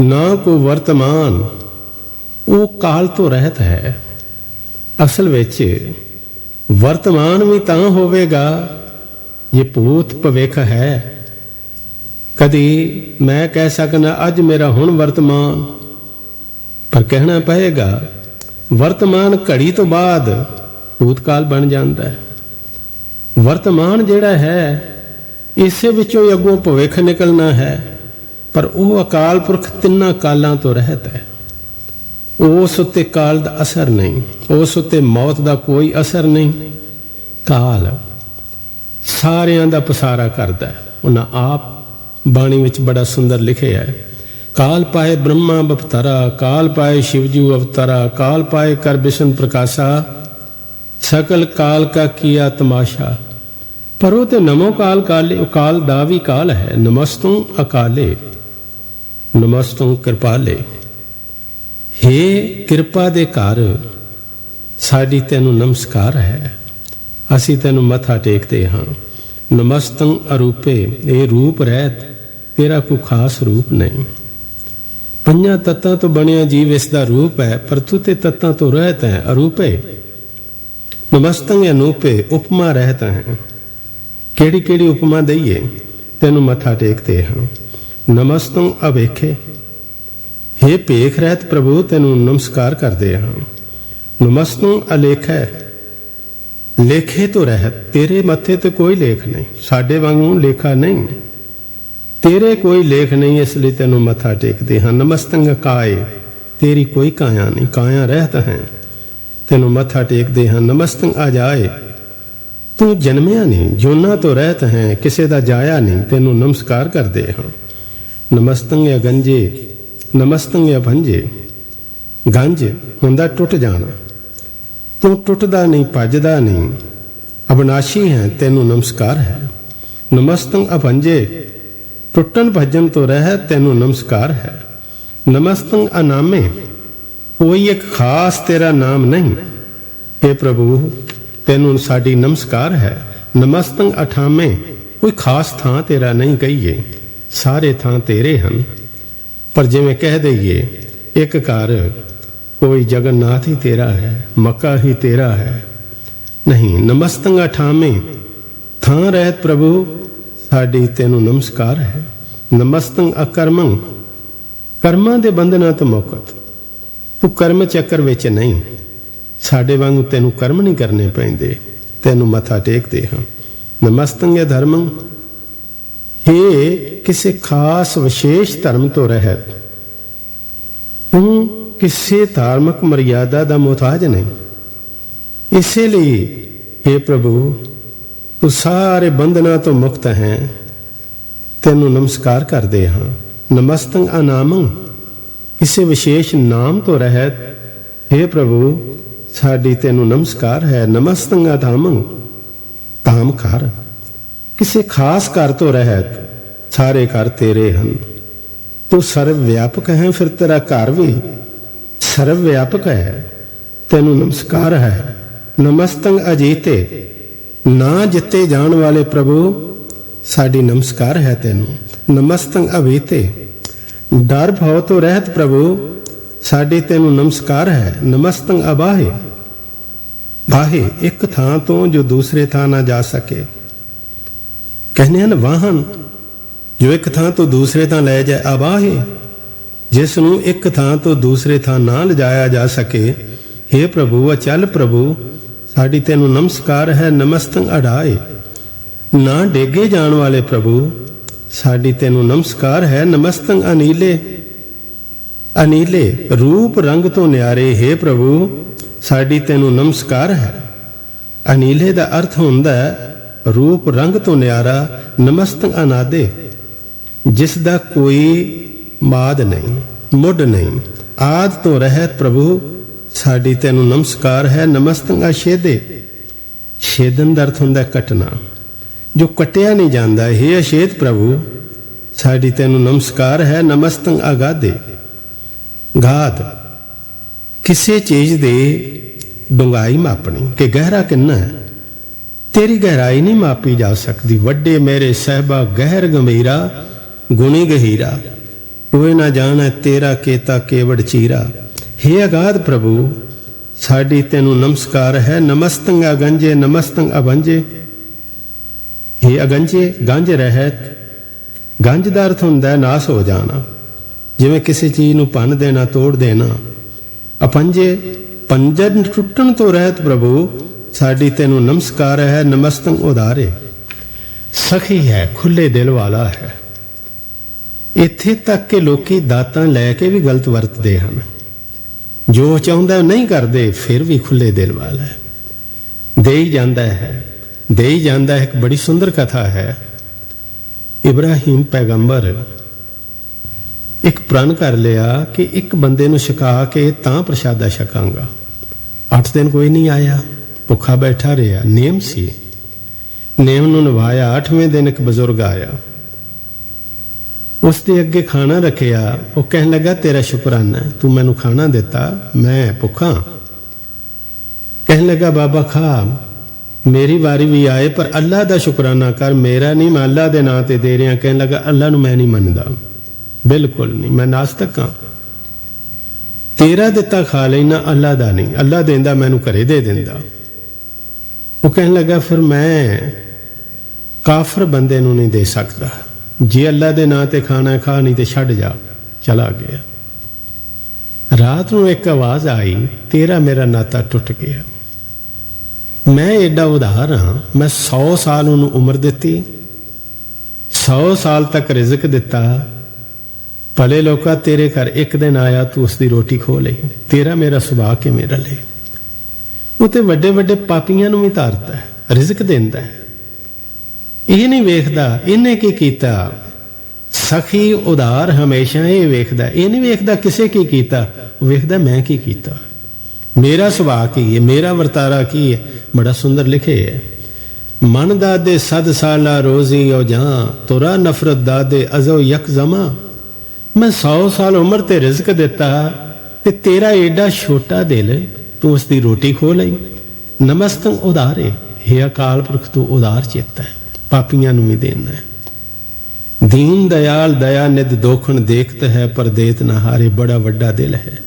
ਨਾ ਕੋ ਵਰਤਮਾਨ, ਉਹ ਕਾਲ ਤੋਂ ਰਹਿਤ ਹੈ। ਅਸਲ ਵਿੱਚ ਵਰਤਮਾਨ ਵੀ ਤਾਂ ਹੋਵੇਗਾ ਇਹ ਭੂਤ ਭਵਿੱਖ ਹੈ। ਕਦੀ ਮੈਂ ਕਹਿ ਸਕਣਾ ਅੱਜ ਮੇਰਾ ਹੁਣ ਵਰਤਮਾਨ। ਪਰ ਕਹਿਣਾ ਪਏਗਾ, ਵਰਤਮਾਨ ਘੜੀ ਤੋਂ ਬਾਅਦ ਭੂਤਕਾਲ ਬਣ ਜਾਂਦਾ ਹੈ। ਵਰਤਮਾਨ ਜਿਹੜਾ ਹੈ, ਇਸੇ ਵਿੱਚੋਂ ਹੀ ਅੱਗੋਂ ਭਵਿੱਖ ਨਿਕਲਣਾ ਹੈ। ਪਰ ਉਹ ਅਕਾਲ ਪੁਰਖ ਤਿੰਨਾਂ ਕਾਲਾਂ ਤੋਂ ਰਹਿਤ ਹੈ। ਉਸ ਉੱਤੇ ਕਾਲ ਦਾ ਅਸਰ ਨਹੀਂ, ਉਸ ਉੱਤੇ ਮੌਤ ਦਾ ਕੋਈ ਅਸਰ ਨਹੀਂ। ਕਾਲ ਸਾਰਿਆਂ ਦਾ ਪਸਾਰਾ ਕਰਦਾ ਹੈ। ਉਹਨਾਂ ਆਪ ਬਾਣੀ ਵਿੱਚ ਬੜਾ ਸੁੰਦਰ ਲਿਖਿਆ ਹੈ। ਕਾਲ ਪਾਏ ਬ੍ਰਹਮਾ ਬਪਤਰਾ, ਕਾਲ ਪਾਏ ਸ਼ਿਵਜੂ ਅਵਤਰਾ, ਕਾਲ ਪਾਏ ਕਰ ਬਿਸ਼ਨ ਪ੍ਰਕਾਸ਼ਾ, ਸਕਲ ਕਾਲ ਕਾ ਕੀਆ ਤਮਾਸ਼ਾ। ਪਰ ਉਹ ਤੇ ਨਮੋ ਕਾਲ ਕਾਲੇ, ਕਾਲ ਦਾ ਵੀ ਕਾਲ ਹੈ। ਨਮਸਤੋਂ ਅਕਾਲੇ। ਨਮਸਤੰ ਕਿਰਪਾਲੇ। ਹੇ ਕਿਰਪਾ ਦੇ ਘਰ, ਸਾਡੀ ਤੈਨੂੰ ਨਮਸਕਾਰ ਹੈ। ਅਸੀਂ ਤੈਨੂੰ ਮੱਥਾ ਟੇਕਦੇ ਹਾਂ। ਨਮਸਤੰ ਅਰੂਪੇ, ਇਹ ਰੂਪ ਰਹਿਤ, ਤੇਰਾ ਕੋਈ ਖਾਸ ਰੂਪ ਨਹੀਂ। ਪੰਜਾਂ ਤੱਤਾਂ ਤੋਂ ਬਣਿਆ ਜੀਵ ਇਸ ਦਾ ਰੂਪ ਹੈ, ਪਰ ਤੂੰ ਤੇ ਤੱਤਾਂ ਤੋਂ ਰਹਿਤ ਹੈ, ਅਰੂਪੇ। ਨਮਸਤੰ ਅਨੂਪੇ, ਉਪਮਾ ਰਹਿਤ ਹੈ। ਕਿਹੜੀ ਕਿਹੜੀ ਉਪਮਾ ਦਈਏ, ਤੈਨੂੰ ਮੱਥਾ ਟੇਕਦੇ ਹਾਂ। ਨਮਸਤੰ ਅਵੇਖੇ। हे ਭੇਖ ਰਹਿਤ ਪ੍ਰਭੂ, ਤੈਨੂੰ ਨਮਸਕਾਰ ਕਰਦੇ ਹਾਂ। ਨਮਸਤੰ ਅਲੇਖੈ। ਲੇਖੇ ਤੋਂ ਰਹਿਤ, ਤੇਰੇ ਮੱਥੇ ਤੇ ਕੋਈ ਲੇਖ ਨਹੀਂ। ਸਾਡੇ ਵਾਂਗੂ ਲੇਖਾ ਨਹੀਂ। ਤੇਰੇ ਕੋਈ ਲੇਖ ਨਹੀਂ, ਇਸ ਲਈ ਤੈਨੂੰ ਮੱਥਾ ਟੇਕਦੇ ਹਾਂ। ਨਮਸਤੰਗ ਕਾਏ ਤੇਰੀ ਕੋਈ ਕਾਇਆ ਨਹੀਂ। ਕਾਇਆ ਰਹਿਤ ਹੈ। ਤੈਨੂੰ ਮੱਥਾ ਟੇਕਦੇ ਹਾਂ। ਨਮਸਤੰਗ ਆ ਜਾਏ ਤੂੰ ਜਨਮਿਆ ਨਹੀਂ, ਜੋਨਾ ਤੋਂ ਰਹਿਤ ਹੈ। ਕਿਸੇ ਦਾ ਜਾਇਆ ਨਹੀਂ, ਤੈਨੂੰ ਨਮਸਕਾਰ ਕਰਦੇ ਹਾਂ। ਨਮਸਤੰਗ ਜਾਂ ਗੰਜੇ ਨਮਸਤੰਗ ਜਾਂ ਭੰਜੇ ਗੰਜ ਹੁੰਦਾ ਟੁੱਟ ਜਾਣਾ ਤੂੰ ਟੁੱਟਦਾ ਨਹੀਂ ਭੱਜਦਾ ਨਹੀਂ ਅਬਨਾਸ਼ੀ ਹੈ ਤੈਨੂੰ ਨਮਸਕਾਰ ਹੈ ਨਮਸਤੰ ਅਭੰਜੇ ਟੁੱਟਣ ਭੱਜਣ ਤੋਂ ਰਹਿ ਤੈਨੂੰ ਨਮਸਕਾਰ ਹੈ ਨਮਸਤੰ ਅਨਾਮੇ ਕੋਈ ਇੱਕ ਖਾਸ ਤੇਰਾ ਨਾਮ ਨਹੀਂ हे ਪ੍ਰਭੂ ਤੈਨੂੰ ਸਾਡੀ ਨਮਸਕਾਰ ਹੈ ਨਮਸਤੰ ਅਠਾਮੇ ਕੋਈ ਖਾਸ ਥਾਂ ਤੇਰਾ ਨਹੀਂ ਕਹੀਏ ਸਾਰੇ ਥਾਂ ਤੇਰੇ ਹਨ। ਪਰ ਜਿਵੇਂ ਕਹਿ ਦਈਏ, ਇੱਕ ਘਰ ਕੋਈ ਜਗਨਨਾਥ ਹੀ ਤੇਰਾ ਹੈ, ਮੱਕਾ ਹੀ ਤੇਰਾ ਹੈ। ਨਹੀਂ, ਨਮਸਤੰਗਾ ਠਾਮੇ ਥਾਂ ਰਹਿਤ ਪ੍ਰਭੂ, ਸਾਡੀ ਤੈਨੂੰ ਨਮਸਕਾਰ ਹੈ। ਨਮਸਤੰ ਅਕਰਮੰ, ਕਰਮਾਂ ਦੇ ਬੰਧਨਾਂ ਤੋਂ ਮੁਕਤ। ਤੂੰ ਕਰਮ ਚੱਕਰ ਵਿੱਚ ਨਹੀਂ, ਸਾਡੇ ਵਾਂਗੂ ਤੈਨੂੰ ਕਰਮ ਨਹੀਂ ਕਰਨੇ ਪੈਂਦੇ, ਤੈਨੂੰ ਮੱਥਾ ਟੇਕਦੇ ਹਾਂ। ਨਮਸਤੰਗੇ ਧਰਮੰ हे ਕਿਸੇ ਖਾਸ ਵਿਸ਼ੇਸ਼ ਧਰਮ ਤੋਂ ਰਹਿਤ। ਤੂੰ ਕਿਸੇ ਧਾਰਮਿਕ ਮਰਿਆਦਾ ਦਾ ਮੁਹਤਾਜ ਨਹੀਂ। ਇਸੇ ਲਈ हे ਪ੍ਰਭੂ, ਤੂੰ ਸਾਰੇ ਬੰਧਨਾਂ ਤੋਂ ਮੁਕਤ ਹੈ। ਤੈਨੂੰ ਨਮਸਕਾਰ ਕਰਦੇ ਹਾਂ। ਨਮਸਤੰ ਅਨਾਮੰ। ਕਿਸੇ ਵਿਸ਼ੇਸ਼ ਨਾਮ ਤੋਂ ਰਹਿਤ हे ਪ੍ਰਭੂ, ਸਾਡੀ ਤੈਨੂੰ ਨਮਸਕਾਰ ਹੈ। ਨਮਸਤੰ ਅਧਾਮੰ। ਧਾਮ ਕਰ ਕਿਸੇ ਖਾਸ ਘਰ ਤੋਂ ਰਹਿਤ ਸਾਰੇ ਘਰ ਤੇਰੇ ਹਨ। ਤੂੰ ਸਰਵ ਵਿਆਪਕ ਹੈ, ਫਿਰ ਤੇਰਾ ਘਰ ਵੀ ਸਰਵ ਵਿਆਪਕ ਹੈ। ਤੈਨੂੰ ਨਮਸਕਾਰ ਹੈ। ਨਮਸਤੰ ਅਜੀਤੇ, ਨਾ ਜਿੱਤੇ ਜਾਣ ਵਾਲੇ ਪ੍ਰਭੂ, ਸਾਡੀ ਨਮਸਕਾਰ ਹੈ ਤੈਨੂੰ। ਨਮਸਤੰ ਅਵੀਤੇ ਡਰ ਭਉ ਤੋਂ ਰਹਿਤ ਪ੍ਰਭੂ, ਸਾਡੀ ਤੈਨੂੰ ਨਮਸਕਾਰ ਹੈ। ਨਮਸਤੰ ਅਬਾਹੇ, ਬਾਹੇ ਇੱਕ ਥਾਂ ਤੋਂ ਜੋ ਦੂਸਰੇ ਥਾਂ ਨਾ ਜਾ ਸਕੇ। ਕਹਿੰਦੇ ਹਨ, ਵਾਹਨ ਜੋ ਇੱਕ ਥਾਂ ਤੋਂ ਦੂਸਰੇ ਥਾਂ ਲੈ ਜਾਏ ਅਬਾਹੇ ਜਿਸ ਨੂੰ ਇੱਕ ਥਾਂ ਤੋਂ ਦੂਸਰੇ ਥਾਂ ਨਾ ਲਿਜਾਇਆ ਜਾ ਸਕੇ हे ਪ੍ਰਭੂ ਅਚਲ ਪ੍ਰਭੂ, ਸਾਡੀ ਤੈਨੂੰ ਨਮਸਕਾਰ ਹੈ ਨਮਸਤੰ ਅਢਾਏ ਨਾ ਡੇਗੇ ਜਾਣ ਵਾਲੇ ਪ੍ਰਭੂ, ਸਾਡੀ ਤੈਨੂੰ ਨਮਸਕਾਰ ਹੈ ਨਮਸਤੰ ਅਨੀਲੇ। ਅਨੀਲੇ ਰੂਪ ਰੰਗ ਤੋਂ ਨਿਆਰੇ हे ਪ੍ਰਭੂ, ਸਾਡੀ ਤੈਨੂੰ ਨਮਸਕਾਰ ਹੈ। ਅਨੀਲੇ ਦਾ ਅਰਥ ਹੁੰਦਾ ਹੈ, ਰੂਪ ਰੰਗ ਤੋਂ ਨਿਆਰਾ ਨਮਸਤੰ ਅਨਾਦੇ। ਜਿਸ ਦਾ ਕੋਈ ਮਾਦ ਨਹੀਂ, ਮੁੱਢ ਨਹੀਂ। ਆਦ ਤੋਂ ਰਹਿਤ ਪ੍ਰਭੂ, ਸਾਡੀ ਤੈਨੂੰ ਨਮਸਕਾਰ ਹੈ। ਨਮਸਤੰ ਅਸ਼ੇਦੇ। ਛੇਦਨ ਦਾ ਅਰਥ ਹੁੰਦਾ ਕਟਣਾ। ਜੋ ਕਟਿਆ ਨਹੀਂ ਜਾਂਦਾ, ਹੈ ਅਸ਼ੇਦ ਪ੍ਰਭੂ, ਸਾਡੀ ਤੈਨੂੰ ਨਮਸਕਾਰ ਹੈ। ਨਮਸਤੰ ਅਗਾਦੇ। ਗਾਦ। ਕਿਸੇ ਚੀਜ਼ ਦੇ ਡੁੰਗਾਈ ਮਾਪਣੀ, ਕਿ ਗਹਿਰਾ ਕਿੰਨਾ ਹੈ। ਤੇਰੀ ਗਹਿਰਾਈ ਨਹੀਂ ਮਾਪੀ ਜਾ ਸਕਦੀ। ਵੱਡੇ ਮੇਰੇ ਸਹਿਬਾ, ਗਹਿਰ ਗੰਭੀਰਾ ਗੁਣੀ ਗਹੀਰਾ ਕੋਈ ਨਾ ਜਾਣੈ ਤੇਰਾ ਕੇਤਾ ਕੇਵੜ ਚੀਰਾ। हे ਅਗਾਧ ਪ੍ਰਭੂ, ਸਾਡੀ ਤੈਨੂੰ ਨਮਸਕਾਰ ਹੈ ਨਮਸਤੰ ਅਗੰਜੇ, ਨਮਸਤੰਗ ਅਭੰਜੇ हे ਅਗੰਜੇ, ਗੰਜ ਰਹਿਤ, ਗੰਜ ਦਾ ਅਰਥ ਹੁੰਦਾ ਹੈ ਨਾਸ ਹੋ ਜਾਣਾ। ਜਿਵੇਂ ਕਿਸੇ ਚੀਜ਼ ਨੂੰ ਭੰਨ ਦੇਣਾ, ਤੋੜ ਦੇਣਾ। ਅਪੰਜੇ ਪੰਜਨ ਟੁੱਟਣ ਤੋਂ ਰਹਿਤ ਪ੍ਰਭੂ, ਸਾਡੀ ਤੈਨੂੰ ਨਮਸਕਾਰ ਹੈ ਨਮਸਤੰ ਉਧਾਰੇ। ਸਖੀ ਹੈ, ਖੁੱਲੇ ਦਿਲ ਵਾਲਾ ਹੈ। ਇੱਥੇ ਤੱਕ ਕਿ ਲੋਕੀ ਦਾਤਾਂ ਲੈ ਕੇ ਵੀ ਗਲਤ ਵਰਤਦੇ ਹਨ। ਜੋ ਚਾਹੁੰਦਾ ਨਹੀਂ ਕਰਦੇ, ਫਿਰ ਵੀ ਖੁੱਲੇ ਦਿਲ ਵਾਲਾ ਹੈ। ਦੇ ਹੀ ਜਾਂਦਾ ਹੈ। ਦੇ ਹੀ ਜਾਂਦਾ ਹੈ, ਇੱਕ ਬੜੀ ਸੁੰਦਰ ਕਥਾ ਹੈ। ਇਬਰਾਹੀਮ ਪੈਗੰਬਰ ਇੱਕ ਪ੍ਰਣ ਕਰ ਲਿਆ ਕਿ ਇੱਕ ਬੰਦੇ ਨੂੰ ਛਕਾ ਕੇ ਤਾਂ ਪ੍ਰਸ਼ਾਦਾ ਛਕਾਂਗਾ। 8 ਦਿਨ ਕੋਈ ਨਹੀਂ ਆਇਆ। ਭੁੱਖਾ ਬੈਠਾ ਰਿਹਾ। ਨੇਮ ਸੀ। ਨੇਮ ਨੂੰ ਨਿਭਾਇਆ। 8ਵੇਂ ਦਿਨ ਇੱਕ ਬਜ਼ੁਰਗ ਆਇਆ। ਉਸ ਦੇ ਅੱਗੇ ਖਾਣਾ ਰੱਖਿਆ। ਉਹ ਕਹਿਣ ਲੱਗਾ, ਤੇਰਾ ਸ਼ੁਕਰਾਨਾ ਤੂੰ ਮੈਨੂੰ ਖਾਣਾ ਦਿੱਤਾ, ਮੈਂ ਭੁੱਖਾ ਕਹਿਣ ਲੱਗਾ, ਬਾਬਾ ਖਾ, ਮੇਰੀ ਵਾਰੀ ਵੀ ਆਏ, ਪਰ ਅੱਲਾ ਦਾ ਸ਼ੁਕਰਾਨਾ ਕਰ, ਮੇਰਾ ਨਹੀਂ, ਮੈਂ ਅੱਲਾ ਦੇ ਨਾਂ ਤੇ ਦੇ ਰਿਹਾ। ਕਹਿਣ ਲੱਗਾ ਅੱਲਾ ਨੂੰ ਮੈਂ ਨਹੀਂ ਮੰਨਦਾ। ਬਿਲਕੁਲ ਨਹੀਂ, ਮੈਂ ਨਾਸਤਕ ਹਾਂ। ਤੇਰਾ ਦਿੱਤਾ ਖਾ ਲੈਣਾ ਅੱਲਾ ਦਾ ਨਹੀਂ। ਅੱਲਾ ਦਿੰਦਾ, ਮੈਨੂੰ ਘਰੇ ਦੇ ਦਿੰਦਾ। ਉਹ ਕਹਿਣ ਲੱਗਾ, ਫਿਰ ਮੈਂ ਕਾਫਰ ਬੰਦੇ ਨੂੰ ਨਹੀਂ ਦੇ ਸਕਦਾ। ਜੇ ਅੱਲਾ ਦੇ ਨਾਂ ਤੇ ਖਾਣਾ ਖਾ ਨਹੀਂ ਤੇ ਛੱਡ ਜਾ, ਚਲਾ ਗਿਆ। ਰਾਤ ਨੂੰ ਇੱਕ ਆਵਾਜ਼ ਆਈ, ਤੇਰਾ ਮੇਰਾ ਨਾਤਾ ਟੁੱਟ ਗਿਆ। ਮੈਂ ਐਡਾ ਉਧਾਰ ਹਾਂ, ਮੈਂ 100 ਸਾਲ ਉਹਨੂੰ ਉਮਰ ਦਿੱਤੀ 100 ਸਾਲ ਤੱਕ ਰਿਜ਼ਕ ਦਿੱਤਾ। ਭਲੇ ਲੋਕਾ, ਤੇਰੇ ਘਰ ਇੱਕ ਦਿਨ ਆਇਆ, ਤੂੰ ਉਸ ਦੀ ਰੋਟੀ ਖੋ ਲਈ। ਤੇਰਾ ਮੇਰਾ ਸੁਭਾਅ ਕਿਵੇਂ ਰਲੇ? ਉਹ ਤੇ ਵੱਡੇ ਵੱਡੇ ਪਾਪੀਆਂ ਨੂੰ ਵੀ ਧਾਰਦਾ ਹੈ, ਰਿਜ਼ਕ ਦਿੰਦਾ ਹੈ। ਇਹ ਨਹੀਂ ਵੇਖਦਾ, ਇਹਨੇ ਕੀ ਕੀਤਾ? ਸਖੀ ਉਦਾਰ ਹਮੇਸ਼ਾ ਇਹ ਵੇਖਦਾ, ਇਹ ਨਹੀਂ ਵੇਖਦਾ ਕਿਸੇ ਕੀ ਕੀਤਾ। ਉਹ ਵੇਖਦਾ, ਮੈਂ ਕੀ ਕੀਤਾ? ਮੇਰਾ ਸੁਭਾਅ ਕੀ ਹੈ? ਮੇਰਾ ਵਰਤਾਰਾ ਕੀ ਹੈ? ਬੜਾ ਸੁੰਦਰ ਲਿਖੇ ਹੈ। ਮਨ ਦਾ ਦੇ ਸਦ ਸਾਲਾ ਰੋਜ਼ੀ ਉਹ ਜਾਂ ਤੁਰਾ ਨਫ਼ਰਤ ਦਾ ਦੇ ਅਜ਼ੋ ਯਕ ਜ਼ਮਾ। ਮੈਂ 100 ਸਾਲ ਉਮਰ ਤੇ ਰਿਜ਼ਕ ਦਿੱਤਾ ਤੇ ਤੇਰਾ ਏਡਾ ਛੋਟਾ ਦਿਲ, ਤੂੰ ਉਸ ਦੀ ਰੋਟੀ ਖੋ ਲਈ। ਨਮਸਤੰ ਉਧਾਰੇ ਹੈ ਅਕਾਲ ਪੁਰਖ, ਤੂੰ ਉਦਾਰ ਚਿੱਤ ਹੈ। ਪਾਪੀਆਂ ਨੂੰ ਵੀ ਦੇਣਾ ਹੈ। ਦੀਨ ਦਇਆਲ ਦਇਆ ਨਿਧ ਦੋਖਣ ਦੇਖਤ ਹੈ, ਪਰ ਦੇਤ ਨਾ ਹਾਰੇ, ਬੜਾ ਵੱਡਾ ਦਿਲ ਹੈ।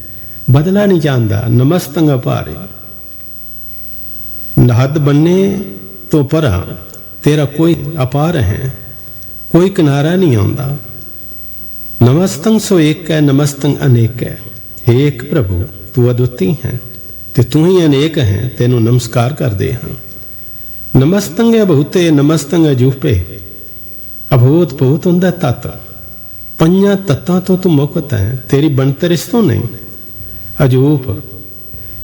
ਬਦਲਾ ਨਹੀਂ ਜਾਂਦਾ ਨਮਸਤੰਗ ਅਪਾਰੇ ਹੱਦ ਬੰਨੇ ਤੋਂ ਪਰਾਂ, ਤੇਰਾ ਕੋਈ ਅਪਾਰ ਹੈ, ਕੋਈ ਕਿਨਾਰਾ ਨਹੀਂ ਆਉਂਦਾ। ਨਮਸਤੰ ਸੋ ਏਕ ਹੈ ਨਮਸਤੰ ਅਨੇਕ ਹੈ। हे ਇੱਕ ਪ੍ਰਭੂ, ਤੂੰ ਅਦੁੱਤੀ ਹੈ, ਤੇ ਤੂੰ ਹੀ ਅਨੇਕ ਹੈ, ਤੈਨੂੰ ਨਮਸਕਾਰ ਕਰਦੇ ਹਾਂ। ਨਮਸਤੰ ਬਹੁਤੇ ਨਮਸਤੰ ਜੂਪੇ ਅਭੂਤ ਭੂਤ ਹੁੰਦਾ ਤਤ ਪੰਜਾਂ ਤਤਾਂ ਤੋਂ ਤੂੰ ਮੁਕਤ ਹੈ ਤੇਰੀ ਬਣਤਰ ਇਸ ਤੋਂ ਨਹੀਂ ਅਜੂਪ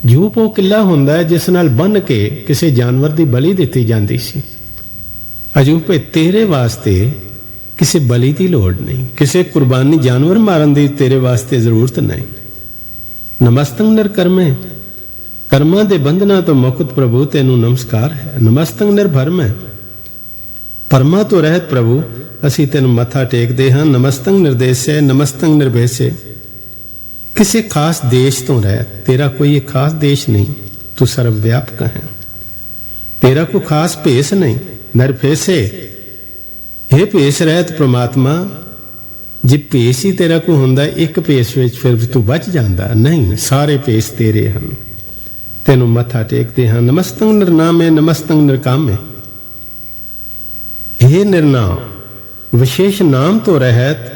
ਜੂਪ ਉਹ ਕਿੱਲਾ ਹੁੰਦਾ ਜਿਸ ਨਾਲ ਬੰਨ ਕੇ ਕਿਸੇ ਜਾਨਵਰ ਦੀ ਬਲੀ ਦਿੱਤੀ ਜਾਂਦੀ ਸੀ ਅਜੂਪੇ ਤੇਰੇ ਵਾਸਤੇ ਕਿਸੇ ਬਲੀ ਦੀ ਲੋੜ ਨਹੀਂ ਕਿਸੇ ਕੁਰਬਾਨੀ ਜਾਨਵਰ ਮਾਰਨ ਦੀ ਤੇਰੇ ਵਾਸਤੇ ਜ਼ਰੂਰਤ ਨਹੀਂ ਨਮਸਤੰਗ ਨਿਰਕਰਮੇ ਕਰਮਾਂ ਕਰਮਾਂ ਦੇ ਬੰਧਨਾਂ ਤੋਂ ਮੁਕਤ ਪ੍ਰਭੂ, ਤੈਨੂੰ ਨਮਸਕਾਰ ਹੈ। ਨਮਸਤੰ ਹੈ। ਪਰਮਾ ਤੋਂ ਰਹਿਤ ਪ੍ਰਭੂ, ਅਸੀਂ ਤੈਨੂੰ ਮੱਥਾ ਟੇਕਦੇ ਹਾਂ। ਨਮਸਤੰ ਨਿਰਦੇਸ਼ੇ ਨਮਸਤੰ ਨਿਰਭੇਸੇ ਕਿਸੇ ਖਾਸ ਦੇਸ਼ ਤੋਂ ਰਹਿ, ਤੇਰਾ ਕੋਈ ਖਾਸ ਦੇਸ਼ ਨਹੀਂ। ਤੂੰ ਸਰਵ ਵਿਆਪਕ ਹੈ। ਤੇਰਾ ਕੋਈ ਖਾਸ ਭੇਸ ਨਹੀਂ, ਨਿਰਭੇਸੇ ਇਹ ਭੇਸ ਰਹਿਤ ਪ੍ਰਮਾਤਮਾ, ਜੇ ਭੇਸ ਹੀ ਤੇਰਾ ਕੋ ਹੁੰਦਾ, ਇੱਕ ਭੇਸ ਵਿੱਚ ਫਿਰ ਤੂੰ ਬਚ ਜਾਂਦਾ। ਨਹੀਂ, ਸਾਰੇ ਭੇਸ ਤੇਰੇ ਹਨ। ਤੈਨੂੰ ਮੱਥਾ ਟੇਕਦੇ ਹਾਂ ਨਮਸਤੰ ਨਿਰਨਾਮੇ ਨਮਸਤੰ ਨਿਰਕਾਮੇ ਇਹ ਨਿਰਨਾਮ ਵਿਸ਼ੇਸ਼ ਨਾਮ ਤੋਂ ਰਹਿਤ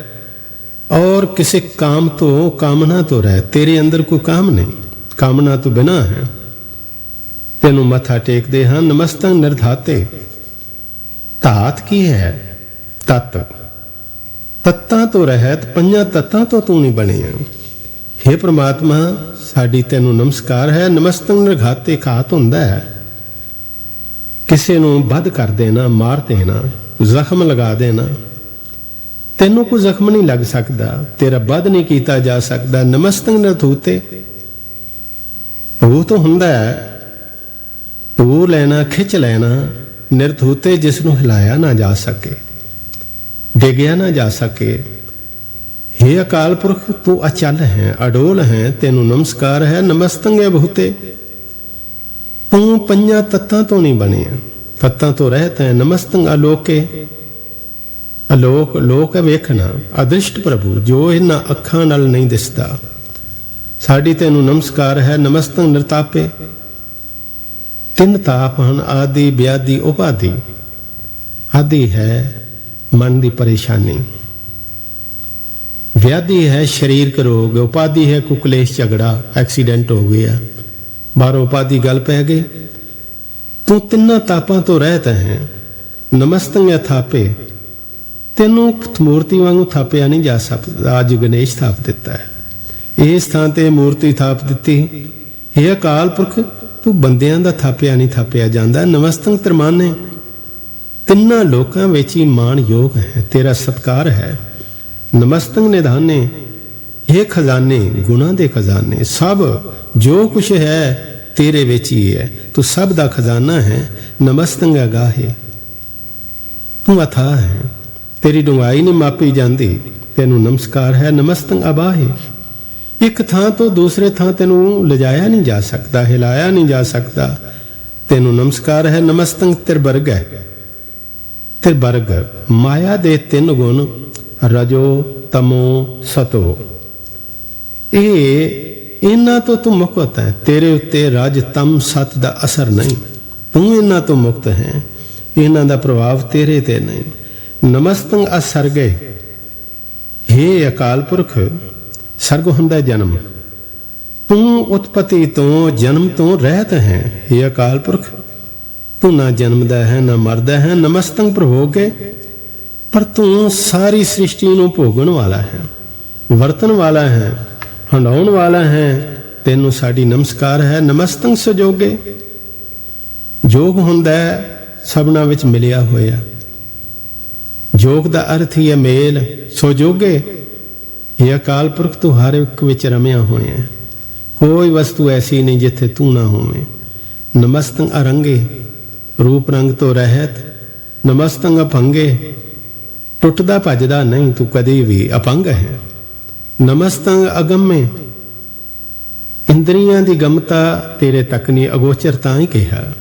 और किसी काम तो कामना तो रहे तेरे अंदर कोई काम नहीं कामना तो बिना है तेनु मथा टेकते हाँ नमस्तंग निर्धाते ਧਾਤ ਕੀ ਹੈ ਤਤ ਤਤਾਂ ਤੋਂ ਰਹਿਤ ਪੰਜਾਂ ਤਤਾਂ ਤੋਂ ਤੂੰ ਨਹੀਂ ਬਣਿਆ हे ਪ੍ਰਮਾਤਮਾ ਸਾਡੀ ਤੈਨੂੰ ਨਮਸਕਾਰ ਹੈ। ਨਮਸਤੰ ਨਿਰਘਾਤੇ ਖਾਤ ਹੁੰਦਾ ਹੈ। ਕਿਸੇ ਨੂੰ ਵੱਧ ਕਰ ਦੇਣਾ, ਮਾਰ ਦੇਣਾ, ਜ਼ਖਮ ਲਗਾ ਦੇਣਾ। ਤੈਨੂੰ ਕੋਈ ਜ਼ਖਮ ਨਹੀਂ ਲੱਗ ਸਕਦਾ। ਤੇਰਾ ਵੱਧ ਨਹੀਂ ਕੀਤਾ ਜਾ ਸਕਦਾ। ਨਮਸਤੰ ਨਥੂਤੇ ਉਹ ਤਾਂ ਹੁੰਦਾ ਹੈ। ਉਹ ਲੈਣਾ, ਖਿੱਚ ਲੈਣਾ। ਨਿਰਥੂਤੇ ਜਿਸ ਨੂੰ ਹਿਲਾਇਆ ਨਾ ਜਾ ਸਕੇ, ਡਿਗਿਆ ਨਾ ਜਾ ਸਕੇ। हे ਅਕਾਲ ਪੁਰਖ, ਤੂੰ ਅਚਲ ਹੈ, ਅਡੋਲ ਹੈ, ਤੈਨੂੰ ਨਮਸਕਾਰ ਹੈ, ਨਮਸਤੰਗੇ ਬਹੁਤੇ। ਤੂੰ ਪੰਜਾਂ ਤੱਤਾਂ ਤੋਂ ਨਹੀਂ ਬਣਿਆ ਤੱਤਾਂ ਤੋਂ ਰਹਿਤ ਹੈ, ਨਮਸਤੰਗ ਅਲੋਕੇ। ਅਲੋਕ, ਲੋਕ ਹੈ ਵੇਖਣਾ, ਅਦ੍ਰਿਸ਼ਟ ਪ੍ਰਭੂ, ਜੋ ਇਹਨਾਂ ਅੱਖਾਂ ਨਾਲ ਨਹੀਂ ਦਿਸਦਾ। ਸਾਡੀ ਤੈਨੂੰ ਨਮਸਕਾਰ ਹੈ ਨਮਸਤੰ ਨਿਰਤਾਪੇ। ਤਿੰਨ ਤਾਪ ਹਨ, ਆਦਿ ਵਿਆਦੀ ਉਪਾਦੀ ਆਦਿ ਹੈ ਮਨ ਦੀ ਪਰੇਸ਼ਾਨੀ। ਵਿਆਧੀ ਹੈ ਸਰੀਰਕ ਰੋਗ ਉਪਾਦੀ ਹੈ ਕੁਕਲੇਸ਼ ਝਗੜਾ, ਐਕਸੀਡੈਂਟ ਹੋ ਗਿਆ। ਬਾਹਰੋਂ ਉਪਾਦੀ ਗੱਲ ਪੈ ਗਈ। ਤੂੰ ਤਿੰਨਾਂ ਤਾਪਾਂ ਤੋਂ ਰਹਿਤ ਹੈ। ਨਮਸਤੰ ਥਾਪੇ। ਤੈਨੂੰ ਮੂਰਤੀ ਵਾਂਗੂ ਥਾਪਿਆ ਨਹੀਂ ਜਾ ਸਕਦਾ। ਅੱਜ ਗਣੇਸ਼ ਥਾਪ ਦਿੱਤਾ ਹੈ। ਇਸ ਥਾਂ ਤੇ ਮੂਰਤੀ ਥਾਪ ਦਿੱਤੀ। ਇਹ ਅਕਾਲ ਪੁਰਖ, ਤੂੰ ਬੰਦਿਆਂ ਦਾ ਥਾਪਿਆ ਨਹੀਂ ਥਾਪਿਆ ਜਾਂਦਾ। ਨਮਸਤੰਗ ਤਰਮਾਨੇ ਤਿੰਨਾਂ ਲੋਕਾਂ ਵਿੱਚ ਹੀ ਮਾਣ ਯੋਗ ਹੈ। ਤੇਰਾ ਸਤਕਾਰ ਹੈ। ਨਮਸਤੰ ਨਿਧਾਨੇ, ਇਹ ਖਜ਼ਾਨੇ ਗੁਣਾ ਦੇ ਖਜ਼ਾਨੇ, ਸਭ ਜੋ ਕੁਛ ਹੈ ਤੇਰੇ ਵਿੱਚ ਹੀ ਹੈ, ਤੂੰ ਸਭ ਦਾ ਖਜ਼ਾਨਾ ਹੈ ਨਮਸਤੰ ਅਗਾਹੇ ਤੂੰ ਅਥਾ ਹੈ, ਤੇਰੀ ਡੁੰਗਾਈ ਨਹੀਂ ਮਾਪੀ ਜਾਂਦੀ, ਤੈਨੂੰ ਨਮਸਕਾਰ ਹੈ ਨਮਸਤੰ ਅਬਾਹੇ ਇੱਕ ਥਾਂ ਤੋਂ ਦੂਸਰੇ ਥਾਂ ਤੈਨੂੰ ਲਿਜਾਇਆ ਨਹੀਂ ਜਾ ਸਕਦਾ, ਹਿਲਾਇਆ ਨਹੀਂ ਜਾ ਸਕਦਾ। ਤੈਨੂੰ ਨਮਸਕਾਰ ਹੈ ਨਮਸਤੰ ਤਿਰਬਰਗ ਹੈ। ਤਿਰਬਰਗ ਮਾਇਆ ਦੇ ਤਿੰਨ ਗੁਣ ਰਜੋ ਤਮੋ ਸਤੋ। ਇਹ ਇਹਨਾਂ ਤੋਂ ਤੂੰ ਮੁਕਤ ਹੈ। ਤੇਰੇ ਉੱਤੇ ਰਜ ਤਮ ਸਤ ਦਾ ਅਸਰ ਨਹੀਂ। ਤੂੰ ਇਹਨਾਂ ਤੋਂ ਮੁਕਤ ਹੈ। ਇਹਨਾਂ ਦਾ ਪ੍ਰਭਾਵ ਤੇਰੇ ਤੇ ਨਹੀਂ। ਨਮਸਤੰ ਅਸਰਗੇ हे ਅਕਾਲ ਪੁਰਖ, ਸਰਗ ਹੁੰਦਾ ਜਨਮ। ਤੂੰ ਉਤਪਤੀ ਤੋਂ ਜਨਮ ਤੋਂ ਰਹਿਤ ਹੈ। हे ਅਕਾਲ ਪੁਰਖ, ਤੂੰ ਨਾ ਜਨਮਦਾ ਹੈ, ਨਾ ਮਰਦਾ ਹੈ। ਨਮਸਤੰ ਪ੍ਰਭੋਗੇ। ਪਰ ਤੂੰ ਸਾਰੀ ਸ੍ਰਿਸ਼ਟੀ ਨੂੰ ਭੋਗਣ ਵਾਲਾ ਹੈ ਵਰਤਨ ਵਾਲਾ ਹੈ, ਹੰਡਾਉਣ ਵਾਲਾ ਹੈ, ਤੈਨੂੰ ਸਾਡੀ ਨਮਸਕਾਰ ਹੈ ਨਮਸਤੰ ਸਜੋਗੇ। ਜੋਗ ਹੁੰਦਾ ਹੈ, ਸਭਨਾ ਵਿੱਚ ਮਿਲਿਆ ਹੋਇਆ। ਜੋਗ ਦਾ ਅਰਥ ਹੀ ਹੈ ਮੇਲ, ਸੋਜੋਗੇ। ਇਹ ਅਕਾਲ ਪੁਰਖ ਤੂੰ ਹਰ ਇੱਕ ਵਿੱਚ ਰਮਿਆ ਹੋਇਆ ਹੈ। ਕੋਈ ਵਸਤੂ ਐਸੀ ਨਹੀਂ ਜਿੱਥੇ ਤੂੰ ਨਾ ਹੋਵੇਂ। ਨਮਸਤੰ ਅਰੰਗੇ, ਰੂਪ ਰੰਗ ਤੋਂ ਰਹਿਤ ਨਮਸਤੰ ਅਪੰਗੇ ਟੁੱਟਦਾ ਭੱਜਦਾ ਨਹੀਂ, ਤੂੰ ਕਦੇ ਵੀ ਅਪੰਗ ਹੈ। ਨਮਸਤੰ ਅਗੰਮੇ। ਇੰਦਰੀਆਂ ਦੀ ਗਮਤਾ ਤੇਰੇ ਤੱਕ ਨਹੀਂ ਅਗੋਚਰ ਤਾਂ ਹੀ ਕਿਹਾ।